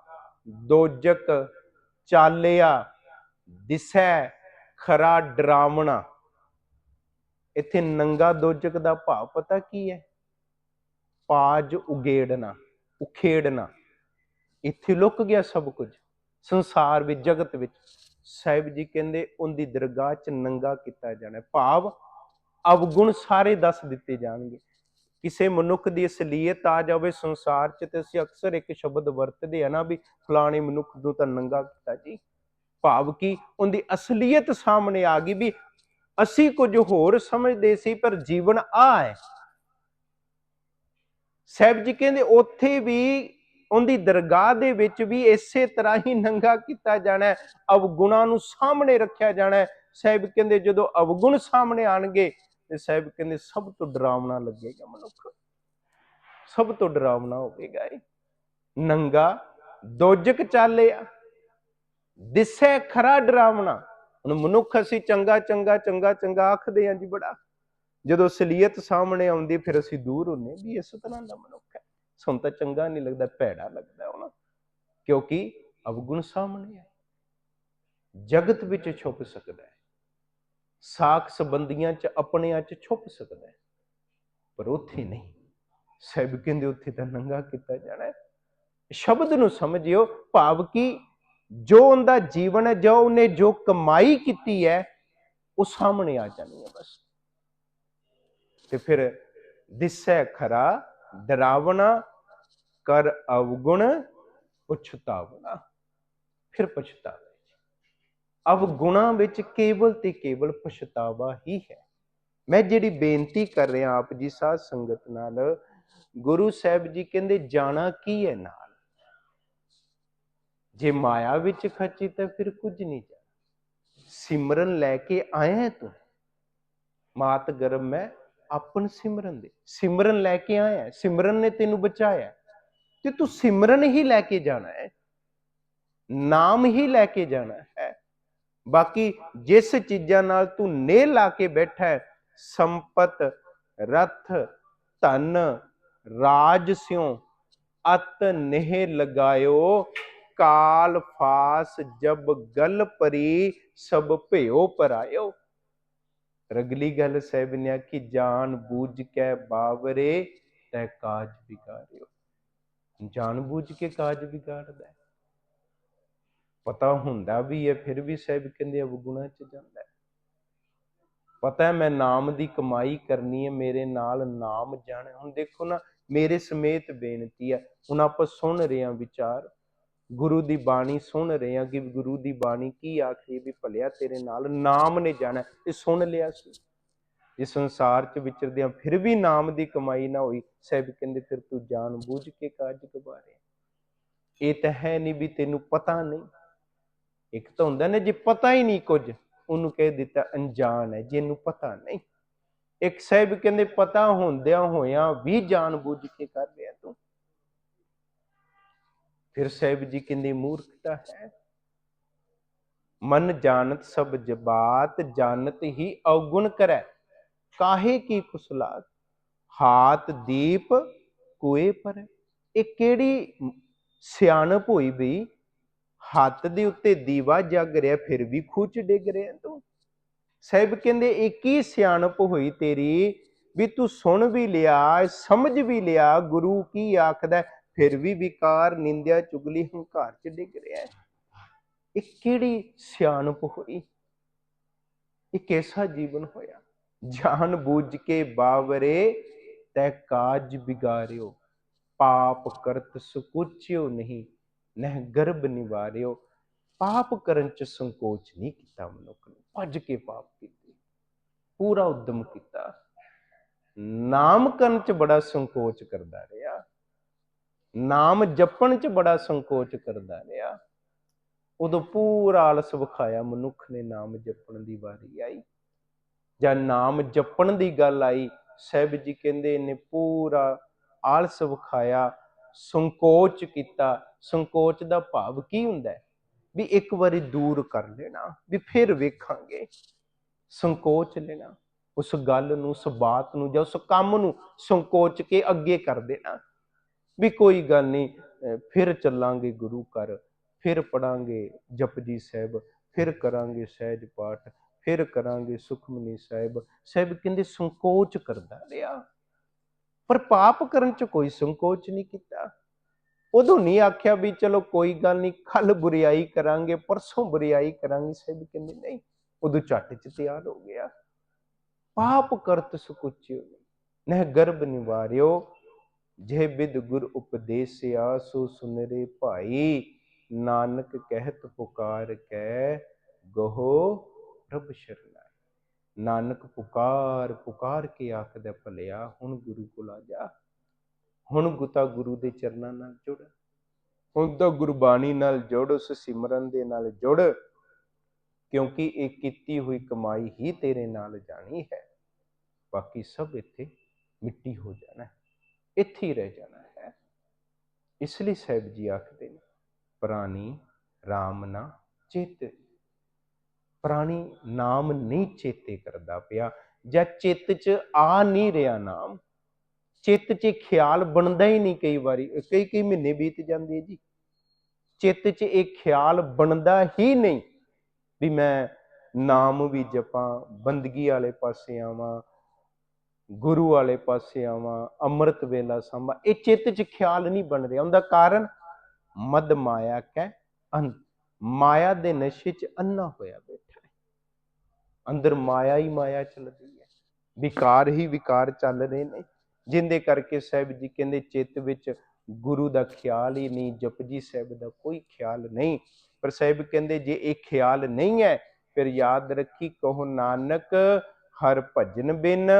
ਦੋਜਕ, ਚਾਲਿਆ, ਦਿਸੈ, ਖਰਾ ਡਰਾਵਣਾ। ਇੱਥੇ ਨੰਗਾ, ਦੋਜਕ ਦਾ ਭਾਵ ਪਤਾ ਕੀ ਹੈ? ਪਾਜ ਉਗੇੜਨਾ, ਉਖੇੜਨਾ। ਇੱਥੇ ਲੁੱਕ ਗਿਆ ਸਭ ਕੁਝ। ਸੰਸਾਰ ਵਿੱਚ, ਜਗਤ ਵਿੱਚ। ਸਾਹਿਬ ਜੀ ਕਹਿੰਦੇ, ਉਹਦੀ ਦਰਗਾਹ 'ਚ ਨੰਗਾ ਕੀਤਾ ਜਾਣਾ ਭਾਵ ਅਵਗੁਣ ਸਾਰੇ ਦੱਸ ਦਿੱਤੇ ਜਾਣਗੇ। ਕਿਸੇ ਮਨੁੱਖ ਦੀ ਅਸਲੀਅਤ ਆ ਜਾਵੇ, ਸੰਸਾਰ 'ਚ ਤੇ ਅਸੀਂ ਅਕਸਰ ਇੱਕ ਸ਼ਬਦ ਵਰਤਦੇ ਆ ਨਾ ਵੀ ਫਲਾਣੇ ਮਨੁੱਖ ਨੂੰ ਤਾਂ ਨੰਗਾ ਕੀਤਾ ਜੀ। ਭਾਵ ਕਿ ਉਹਦੀ ਅਸਲੀਅਤ ਸਾਹਮਣੇ ਆ ਗਈ ਵੀ ਅਸੀਂ ਕੁਝ ਹੋਰ ਸਮਝਦੇ ਸੀ, ਪਰ ਜੀਵਨ ਆ ਹੈ। ਸਾਹਿਬ ਜੀ ਕਹਿੰਦੇ ਉੱਥੇ ਵੀ ਉਹਦੀ ਦਰਗਾਹ ਦੇ ਵਿੱਚ ਵੀ ਇਸੇ ਤਰ੍ਹਾਂ ਹੀ ਨੰਗਾ ਕੀਤਾ ਜਾਣਾ ਹੈ, ਅਵਗੁਣਾਂ ਨੂੰ ਸਾਹਮਣੇ ਰੱਖਿਆ ਜਾਣਾ ਹੈ। ਸਾਹਿਬ ਕਹਿੰਦੇ ਜਦੋਂ ਅਵਗੁਣ ਸਾਹਮਣੇ ਆਣਗੇ ਤੇ ਸਾਹਿਬ ਕਹਿੰਦੇ, ਸਭ ਤੋਂ ਡਰਾਵਣਾ ਲੱਗੇਗਾ ਮਨੁੱਖ। ਸਭ ਤੋਂ ਡਰਾਵਣਾ ਹੋਵੇਗਾ ਇਹ। ਨੰਗਾ, ਦੋਜਕ ਚਾਲਿਆ। ਦਿਸੈ ਖਰਾ ਡਰਾਵਣਾ। ਹੁਣ ਮਨੁੱਖ ਅਸੀਂ ਚੰਗਾ ਚੰਗਾ ਚੰਗਾ ਚੰਗਾ ਆਖਦੇ ਆਂ ਜੀ ਬੜਾ। ਜਦੋਂ ਸਲੀਅਤ ਸਾਹਮਣੇ ਆਉਂਦੀ ਫਿਰ ਅਸੀਂ ਦੂਰ ਹੁੰਨੇ ਵੀ ਇਸ ਤਰ੍ਹਾਂ ਦਾ ਮਨੁੱਖ ਹੈ। ਸਾਨੂੰ ਤਾਂ ਚੰਗਾ ਨਹੀਂ ਲੱਗਦਾ, ਭੈੜਾ ਲੱਗਦਾ ਉਹਨਾਂ ਕਿਉਂਕਿ ਅਵਗੁਣ ਸਾਹਮਣੇ ਹੈ। ਜਗਤ ਵਿੱਚ ਛੁਪ ਸਕਦਾ ਹੈ। ਸਾਖ ਸੰਬੰਧੀਆਂ ਚ ਆਪਣਿਆਂ ਚ ਛੁਪ ਸਕਦਾ ਹੈ। ਪਰ ਉੱਥੇ ਨਹੀਂ। ਸਹਿਬ ਕਹਿੰਦੇ ਉੱਥੇ ਤਾਂ ਨੰਗਾ ਕੀਤਾ ਜਾਣਾ ਸ਼ਬਦ ਨੂੰ ਸਮਝਿਓ, ਭਾਵ ਕਿ ਜੋ ਉਹਦਾ ਜੀਵਨ ਹੈ, ਜੋ ਉਹਨੇ ਜੋ ਕਮਾਈ ਕੀਤੀ ਹੈ, ਉਹ ਸਾਹਮਣੇ ਆ ਜਾਣੀ ਹੈ ਬਸ। ਤੇ ਫਿਰ ਦਿਸੈ ਖਰਾ, ਡਰਾਵਣਾ, ਕਰ ਅਵਗੁਣ, ਪਛਤਾਵਣਾ। ਫਿਰ ਪਛਤਾਵਾ ਅਵਗੁਣਾਂ ਵਿੱਚ ਕੇਵਲ ਤੇ ਕੇਵਲ ਪਛਤਾਵਾ ਹੀ ਹੈ। ਮੈਂ ਜਿਹੜੀ ਬੇਨਤੀ ਕਰ ਰਿਹਾ ਆਪ ਜੀ ਸਾਧ ਸੰਗਤ ਨਾਲ, ਗੁਰੂ ਸਾਹਿਬ ਜੀ ਕਹਿੰਦੇ, ਜਾਣਾ ਕੀ ਹੈ ਨਾਲ? ਜੇ ਮਾਇਆ ਵਿੱਚ ਖੱਚੀ ਤਾਂ ਫਿਰ ਕੁਝ ਨਹੀਂ ਜਾਣਾ। ਸਿਮਰਨ ਲੈ ਕੇ ਆਇਆ ਤੂੰ? ਮਾਤ ਗਰਮ ਮੈਂ ਆਪਨ ਸਿਮਰਨ ਦੇ। ਸਿਮਰਨ ਲੈ ਕੇ ਆਇਆ ਸਿਮਰਨ ਨੇ ਤੈਨੂੰ ਬਚਾਇਆ ਤੇ ਤੂੰ ਸਿਮਰਨ ਹੀ ਲੈ ਕੇ ਜਾਣਾ ਹੈ। ਨਾਮ ਹੀ ਲੈ ਕੇ ਜਾਣਾ ਹੈ। ਬਾਕੀ ਜਿਸ ਚੀਜ਼ਾਂ ਨਾਲ ਤੂੰ ਨੇ ਲਾ ਕੇ ਬੈਠਾ ਹੈ, ਸੰਪਤ, ਰਥ, ਧਨ, ਰਾਜ ਸਿਉ, ਅਤ ਨਹਿ ਲਗਾਇਓ, ਕਾਲ ਫਾਸ ਜਬ ਗਲ ਪਰੀ, ਸਭ ਭਿਓ ਪਰਾਇਓ। ਰਗਲੀ ਗੱਲ ਸਹਿਬ ਨੇ ਆਖੀ ਜਾਣ ਬੂਝ ਕੇ ਬਾਵਰੇ ਤੈ ਕਾਜ ਵਿਗਾੜਿਓ ਜਾਣ ਬੂਝ ਕੇ ਕਾਜ ਵਿਗਾੜਦਾ ਪਤਾ ਹੁੰਦਾ ਵੀ ਹੈ ਫਿਰ ਵੀ ਸਾਹਿਬ ਕਹਿੰਦੇ ਅਵਗੁਣਾ ਚ ਜਾਂਦਾ ਹੈ। ਪਤਾ ਹੈ ਮੈਂ ਨਾਮ ਦੀ ਕਮਾਈ ਕਰਨੀ ਹੈ, ਮੇਰੇ ਨਾਲ ਨਾਮ ਜਾਣਾ ਹੁਣ ਦੇਖੋ ਨਾ, ਮੇਰੇ ਸਮੇਤ ਬੇਨਤੀ ਹੈ, ਹੁਣ ਆਪਾਂ ਸੁਣ ਰਹੇ ਹਾਂ ਵਿਚਾਰ। ਗੁਰੂ ਦੀ ਬਾਣੀ ਸੁਣ ਰਹੇ ਹਾਂ ਕਿ ਗੁਰੂ ਦੀ ਬਾਣੀ ਕੀ ਆਖੀ ਵੀ ਭਲਿਆ ਤੇਰੇ ਨਾਲ ਨਾਮ ਨੇ ਜਾਣਾ ਇਹ ਸੁਣ ਲਿਆ ਸੀ। ਇਸ ਸੰਸਾਰ ਚ ਵਿਚਰਦਿਆਂ ਫਿਰ ਵੀ ਨਾਮ ਦੀ ਕਮਾਈ ਨਾ ਹੋਈ। ਸਹਿਬ ਕਹਿੰਦੇ, ਫਿਰ ਤੂੰ ਜਾਣ ਬੁੱਝ ਕੇ ਕਾਜ ਗਵਾ ਰਿਹਾ ਇਹ ਤਾਂ ਹੈ ਨਹੀਂ ਵੀ ਤੈਨੂੰ ਪਤਾ ਨਹੀਂ। ਇੱਕ ਤਾਂ ਹੁੰਦਾ ਨਾ, ਜੇ ਪਤਾ ਹੀ ਨਹੀਂ ਕੁਝ, ਉਹਨੂੰ ਕਹਿ ਦਿੱਤਾ ਅਣਜਾਣ ਹੈ, ਜਿਹਨੂੰ ਪਤਾ ਨਹੀਂ। ਇੱਕ ਸਾਹਿਬ ਕਹਿੰਦੇ, ਪਤਾ ਹੁੰਦਿਆਂ ਹੋਇਆਂ ਵੀ ਜਾਣ ਬੁੱਝ ਕੇ ਕਰ ਰਿਹਾ ਤੂੰ। ਫਿਰ ਸਾਹਿਬ ਜੀ ਕਹਿੰਦੇ, ਮੂਰਖਤਾ ਹੈ। ਮਨ ਜਾਣਤ ਸਭ ਜਬਾਤ, ਜਾਣਤ ਹੀ ਅਵਗੁਣ ਕਰੈ। ਕਾਹੇ ਕੀ ਕੁਸਲਾਤ ਹਾਤ ਦੀਪ ਕੋਏ ਪਰ। ਇਹ ਕਿਹੜੀ ਸਿਆਣਪ ਹੋਈ ਬਈ? ਹੱਥ ਦੇ ਉੱਤੇ ਦੀਵਾ ਜਗ ਰਿਹਾ, ਫਿਰ ਵੀ ਖੂਚ ਡਿੱਗ ਰਿਹਾ ਤੂੰ। ਸਾਹਿਬ ਕਹਿੰਦੇ, ਇਹ ਕੀ ਸਿਆਣਪ ਹੋਈ ਤੇਰੀ? ਵੀ ਤੂੰ ਸੁਣ ਵੀ ਲਿਆ, ਸਮਝ ਵੀ ਲਿਆ, ਗੁਰੂ ਕੀ ਆਖਦਾ, ਫਿਰ ਵੀ ਵਿਕਾਰ, ਨਿੰਦਿਆ, ਚੁਗਲੀ, ਹੰਕਾਰ ਚ ਡਿੱਗ ਰਿਹਾ। ਇਹ ਕਿਹੜੀ ਸਿਆਣਪ ਹੋਈ? ਇਹ ਕਿਹਦਾ ਜੀਵਨ ਹੋਇਆ? ਜਾਣ ਬੂਝ ਕੇ ਬਾਵਰੇ, ਤੈ ਕਾਜ ਵਿਗਾਰਿਓ ਪਾਪ ਕਰਤ ਸੁਕੁਚਿਓ ਨਹੀਂ। ਨਹਿ ਗਰਭ ਨਿਵਾਰਿਓ, ਪਾਪ ਕਰਨ ਚ ਸੰਕੋਚ ਨਹੀਂ ਕੀਤਾ ਮਨੁੱਖ ਨੇ। ਭੱਜ ਕੇ ਪਾਪ ਕੀਤੇ। ਪੂਰਾ ਉਦਮ ਕੀਤਾ। ਨਾਮ ਕਰਨ ਚ ਬੜਾ ਸੰਕੋਚ ਕਰਦਾ ਰਿਹਾ। ਨਾਮ ਜਪਣ ਚ ਬੜਾ ਸੰਕੋਚ ਕਰਦਾ ਰਿਹਾ। ਉਦੋਂ ਪੂਰਾ ਆਲਸ ਵਿਖਾਇਆ ਮਨੁੱਖ ਨੇ ਨਾਮ ਜਪਣ ਦੀ ਵਾਰੀ ਆਈ। ਜਾਂ ਨਾਮ ਜਪਣ ਦੀ ਗੱਲ ਆਈ, ਸਾਹਿਬ ਜੀ ਕਹਿੰਦੇ ਇਹਨੇ ਪੂਰਾ ਆਲਸ ਵਿਖਾਇਆ, ਸੰਕੋਚ ਕੀਤਾ। ਸੰਕੋਚ ਦਾ ਭਾਵ ਕੀ ਹੁੰਦਾ ਹੈ? ਵੀ ਇੱਕ ਵਾਰੀ ਦੂਰ ਕਰ ਲੈਣਾ, ਵੀ ਫਿਰ ਵੇਖਾਂਗੇ। ਸੰਕੋਚ ਲੈਣਾ, ਉਸ ਗੱਲ ਨੂੰ, ਉਸ ਬਾਤ ਨੂੰ ਜਾਂ ਉਸ ਕੰਮ ਨੂੰ ਸੰਕੋਚ ਕੇ ਅੱਗੇ ਕਰ ਦੇਣਾ। ਵੀ ਕੋਈ ਗੱਲ ਨਹੀਂ ਫਿਰ ਚੱਲਾਂਗੇ ਗੁਰੂ ਘਰ, ਫਿਰ ਪੜਾਂਗੇ ਜਪਜੀ ਸਾਹਿਬ, ਫਿਰ ਕਰਾਂਗੇ ਸਹਿਜ ਪਾਠ, ਫਿਰ ਕਰਾਂਗੇ ਸੁਖਮਨੀ ਸਾਹਿਬ। ਸਾਹਿਬ ਕਹਿੰਦੇ ਸੰਕੋਚ ਕਰਦਾ ਰਿਹਾ। ਪਰ ਪਾਪ ਕਰਨ ਚ ਕੋਈ ਸੰਕੋਚ ਨਹੀਂ ਕੀਤਾ। ਉਦੋਂ ਨਹੀਂ ਆਖਿਆ ਵੀ ਚਲੋ ਕੋਈ ਗੱਲ ਨਹੀਂ ਕੱਲ ਬੁਰੀਾਈ ਕਰਾਂਗੇ, ਪਰਸੋਂ ਬੁਰੀਾਈ ਕਰਾਂਗੇ, ਸਾਹਿਬ ਕਹਿੰਦੇ ਨਹੀਂ, ਉਦੋਂ ਝੱਟ ਚ ਤਿਆਰ ਹੋ ਗਿਆ। ਪਾਪ ਕਰਤ ਸੁਕੁਚਿਓ ਨਹਿ ਗਰਭ ਨਿਵਾਰਿਓ, ਜੇ ਬਿਦ ਗੁਰ ਉਪਦੇਸਿਆ, ਸੋ ਸੁਨਰੇ ਭਾਈ, ਨਾਨਕ ਕਹਿਤ ਪੁਕਾਰ ਕੈ, ਗਹੋ ਪ੍ਰਭ ਸ਼ਰਨਾਈ ਨਾਨਕ ਪੁਕਾਰ ਪੁਕਾਰ ਕੇ ਆਖਦਾ ਭਲਿਆ, ਹੁਣ ਗੁਰੂ ਕੋਲ ਆ ਜਾ। ਹੁਣ ਗੁਤਾ ਗੁਰੂ ਦੇ ਚਰਨਾਂ ਨਾਲ ਜੁੜ, ਹੁਣ ਤਾਂ ਗੁਰਬਾਣੀ ਨਾਲ ਜੁੜ, ਉਸ ਸਿਮਰਨ ਦੇ ਨਾਲ ਜੁੜ, ਕਿਉਂਕਿ ਇਹ ਕੀਤੀ ਹੋਈ ਕਮਾਈ ਹੀ ਤੇਰੇ ਨਾਲ ਜਾਣੀ ਹੈ। ਬਾਕੀ ਸਭ ਇੱਥੇ ਮਿੱਟੀ ਹੋ ਜਾਣਾ ਹੈ, ਇੱਥੇ ਹੀ ਰਹਿ ਜਾਣਾ ਹੈ। ਇਸ ਲਈ ਸਾਹਿਬ ਜੀ ਆਖਦੇ ਨੇ, ਪ੍ਰਾਣੀ RAM ਨਾ ਚੇਤ, ਪ੍ਰਾਣੀ ਨਾਮ ਨਹੀਂ ਚੇਤੇ ਕਰਦਾ ਪਿਆ, ਜਾਂ ਚਿੱਤ 'ਚ ਆ ਨਹੀਂ ਰਿਹਾ ਨਾਮ ਚਿੱਤ 'ਚ ਖਿਆਲ ਬਣਦਾ ਹੀ ਨਹੀਂ ਕਈ ਵਾਰੀ ਕਈ ਕਈ ਮਹੀਨੇ ਬੀਤ ਜਾਂਦੇ ਜੀ। ਚਿੱਤ 'ਚ ਇਹ ਖਿਆਲ ਬਣਦਾ ਹੀ ਨਹੀਂ ਵੀ ਮੈਂ ਨਾਮ ਵੀ ਜਪਾਂ, ਬੰਦਗੀ ਵਾਲੇ ਪਾਸੇ ਆਵਾਂ, ਗੁਰੂ ਵਾਲੇ ਪਾਸੇ ਆਵਾਂ, ਅੰਮ੍ਰਿਤ ਵੇਲਾ ਸੰਭਾ। ਇਹ ਚਿੱਤ 'ਚ ਖਿਆਲ ਨਹੀਂ ਬਣ ਰਿਹਾ। ਉਹਦਾ ਕਾਰਨ ਮਦ ਮਾਇਆ ਕੈ ਅੰਧ। ਮਾਇਆ ਦੇ ਨਸ਼ੇ 'ਚ ਅੰਨਾ ਹੋਇਆ ਬੈਠਾ ਹੈ। ਅੰਦਰ ਮਾਇਆ ਹੀ ਮਾਇਆ ਚੱਲਦੀ ਹੈ। ਵਿਕਾਰ ਹੀ ਵਿਕਾਰ ਚੱਲ ਰਹੇ ਨੇ। ਜਿੰਦੇ ਕਰਕੇ ਸਾਹਿਬ ਜੀ ਕਹਿੰਦੇ ਚਿੱਤ ਵਿੱਚ ਗੁਰੂ ਦਾ ਖਿਆਲ ਹੀ ਨਹੀਂ ਜਪਜੀ ਸਾਹਿਬ ਦਾ ਕੋਈ ਖਿਆਲ ਨਹੀਂ। ਪਰ ਸਾਹਿਬ ਕਹਿੰਦੇ ਜੇ ਇਹ ਖਿਆਲ ਨਹੀਂ ਹੈ, ਫਿਰ ਯਾਦ ਰੱਖੀ ਕਹੋ ਨਾਨਕ, ਹਰ ਭਜਨ ਬਿਨ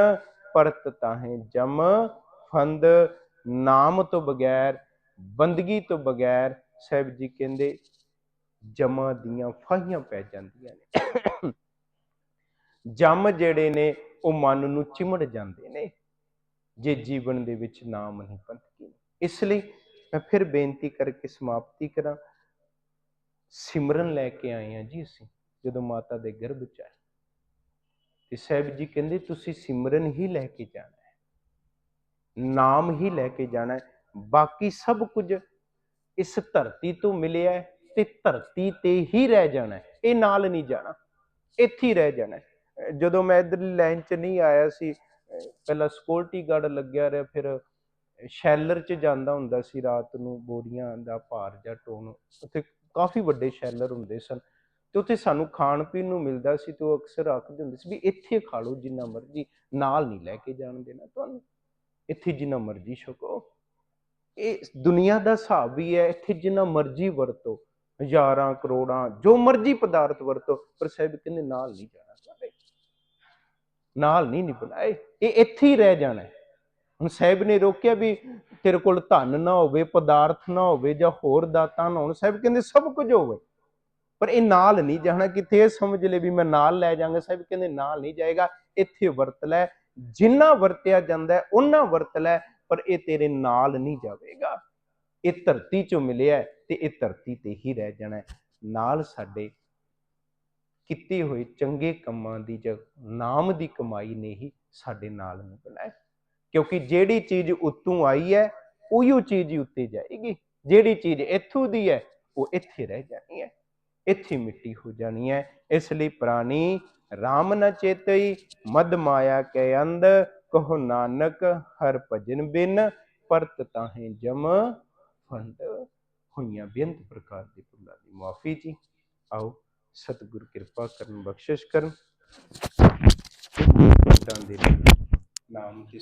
ਪਰਤ ਤਾਹੇ ਜਮ, ਫੰਦ ਨਾਮ ਤੋਂ ਬਗੈਰ, ਬੰਦਗੀ ਤੋਂ ਬਗੈਰ, ਸਾਹਿਬ ਜੀ ਕਹਿੰਦੇ ਜਮਾਂ ਦੀਆਂ ਫਾਹੀਆਂ ਪੈ ਜਾਂਦੀਆਂ ਨੇ। ਜਮ ਜਿਹੜੇ ਨੇ, ਉਹ ਮਨ ਨੂੰ ਚਿਮੜ ਜਾਂਦੇ ਨੇ। ਜੇ ਜੀਵਨ ਦੇ ਵਿੱਚ ਨਾਮ ਨਹੀਂ ਪੰਥਕੀ ਇਸ ਲਈ ਮੈਂ ਫਿਰ ਬੇਨਤੀ ਕਰਕੇ ਸਮਾਪਤੀ ਕਰਾਂ। ਸਿਮਰਨ ਲੈ ਕੇ ਆਏ ਆ ਜੀ ਅਸੀਂ, ਜਦੋਂ ਮਾਤਾ ਦੇ ਗਰਭ ਚ ਆਏ। ਤੇ ਸਾਹਿਬ ਜੀ ਕਹਿੰਦੇ, ਤੁਸੀਂ ਸਿਮਰਨ ਹੀ ਲੈ ਕੇ ਜਾਣਾ ਹੈ। ਨਾਮ ਹੀ ਲੈ ਕੇ ਜਾਣਾ ਹੈ। ਬਾਕੀ ਸਭ ਕੁਝ ਇਸ ਧਰਤੀ ਤੋਂ ਮਿਲਿਆ ਹੈ ਤੇ ਧਰਤੀ ਤੇ ਹੀ ਰਹਿ ਜਾਣਾ ਹੈ। ਇਹ ਨਾਲ ਨਹੀਂ ਜਾਣਾ। ਇੱਥੇ ਹੀ ਰਹਿ ਜਾਣਾ ਜਦੋਂ ਮੈਂ ਇਧਰਲੀ ਲਾਈਨ 'ਚ ਨਹੀਂ ਆਇਆ ਸੀ ਪਹਿਲਾਂ ਸਿਕਿਉਰਿਟੀ ਗਾਰਡ ਲੱਗਿਆ ਰਿਹਾ, ਫਿਰ ਸ਼ੈਲਰ 'ਚ ਜਾਂਦਾ ਹੁੰਦਾ ਸੀ ਰਾਤ ਨੂੰ, ਬੋਰੀਆਂ ਦਾ ਭਾਰ ਜਾਂ ਟੋਨ। ਉੱਥੇ ਕਾਫੀ ਵੱਡੇ ਸ਼ੈਲਰ ਹੁੰਦੇ ਸਨ ਤੇ ਉੱਥੇ ਸਾਨੂੰ ਖਾਣ ਪੀਣ ਨੂੰ ਮਿਲਦਾ ਸੀ ਤੇ ਉਹ ਅਕਸਰ ਆਖਦੇ ਹੁੰਦੇ ਸੀ ਵੀ ਇੱਥੇ ਖਾ ਲਓ ਜਿੰਨਾ ਮਰਜ਼ੀ, ਨਾਲ ਨਹੀਂ ਲੈ ਕੇ ਜਾਣ ਦੇਣਾ ਤੁਹਾਨੂੰ। ਇੱਥੇ ਜਿੰਨਾ ਮਰਜ਼ੀ ਛਕੋ। ਇਹ ਦੁਨੀਆ ਦਾ ਹਿਸਾਬ ਹੀ ਹੈ, ਇੱਥੇ ਜਿੰਨਾ ਮਰਜ਼ੀ ਵਰਤੋ, ਹਜ਼ਾਰਾਂ ਕਰੋੜਾਂ, ਜੋ ਮਰਜ਼ੀ ਪਦਾਰਥ ਵਰਤੋ, ਪਰ ਸਾਹਿਬ ਕਹਿੰਦੇ ਨਾਲ ਨਹੀਂ ਜਾਣਾ। ਤੁਹਾਡੇ ਨਾਲ ਨਹੀਂ ਨਿਭਣਾ। ਇਹ ਇੱਥੇ ਹੀ ਰਹਿ ਜਾਣਾ ਹੁਣ ਸਾਹਿਬ ਨੇ ਰੋਕਿਆ ਵੀ ਤੇਰੇ ਕੋਲ ਧਨ ਨਾ ਹੋਵੇ, ਪਦਾਰਥ ਨਾ ਹੋਵੇ ਜਾਂ ਹੋਰ ਦਾਤਾਂ ਨਾ ਹੋਣ, ਸਾਹਿਬ ਕਹਿੰਦੇ ਸਭ ਕੁਝ ਹੋਵੇ। ਪਰ ਇਹ ਨਾਲ ਨਹੀਂ ਜਾਣਾ ਕਿਤੇ ਇਹ ਸਮਝ ਲੈ ਵੀ ਮੈਂ ਨਾਲ ਲੈ ਜਾਵਾਂਗਾ, ਸਾਹਿਬ ਕਹਿੰਦੇ ਨਾਲ ਨਹੀਂ ਜਾਏਗਾ। ਇੱਥੇ ਵਰਤ ਲੈ, ਜਿੰਨਾ ਵਰਤਿਆ ਜਾਂਦਾ ਹੈ ਉਹਨਾਂ ਵਰਤ ਲੈ, ਪਰ ਇਹ ਤੇਰੇ ਨਾਲ ਨਹੀਂ ਜਾਵੇਗਾ। ਇਹ ਧਰਤੀ ਚੋਂ ਮਿਲਿਆ ਤੇ ਇਹ ਧਰਤੀ ਤੇ ਹੀ ਰਹਿ ਜਾਣਾ ਨਾਲ ਸਾਡੇ ਕੀਤੇ ਹੋਏ ਚੰਗੇ ਕੰਮਾਂ ਦੀ ਜਾਂ ਨਾਮ ਦੀ ਕਮਾਈ ਨੇ ਹੀ ਸਾਡੇ ਨਾਲ ਨੂੰ ਬਣਾਇਆ। ਕਿਉਂਕਿ ਜਿਹੜੀ ਚੀਜ਼ ਉੱਤੋਂ ਆਈ ਹੈ, ਉਹੀਓ ਚੀਜ਼ ਹੀ ਉੱਤੇ ਜਾਏਗੀ। ਜਿਹੜੀ ਚੀਜ਼ ਇੱਥੋਂ ਦੀ ਹੈ, ਉਹ ਇੱਥੇ ਰਹਿ ਜਾਣੀ ਹੈ। ਇੱਥੇ ਮਿੱਟੀ ਹੋ ਜਾਣੀ ਹੈ। ਇਸ ਲਈ ਪ੍ਰਾਣੀ RAM ਨ ਚੇਤਈ, ਮਦ ਮਾਇਆ ਕੇ ਅੰਧ, ਕਹੋ ਨਾਨਕ, ਹਰ ਭਜਨ ਬਿਨ, ਪਰਤ ਤਾਹੇ ਜਮ ਫੰਦ ਹੋਈਆਂ ਬੇਅੰਤ ਪ੍ਰਕਾਰ ਦੀ ਭੁੱਲਾਂ ਦੀ ਮਾਫੀ ਜੀ। ਆਓ। ਸਤਿਗੁਰ ਕਿਰਪਾ ਕਰਨ ਬਖਸ਼ਿਸ਼ ਕਰਨ। ਦੇ ਨਾਮ ਦੀ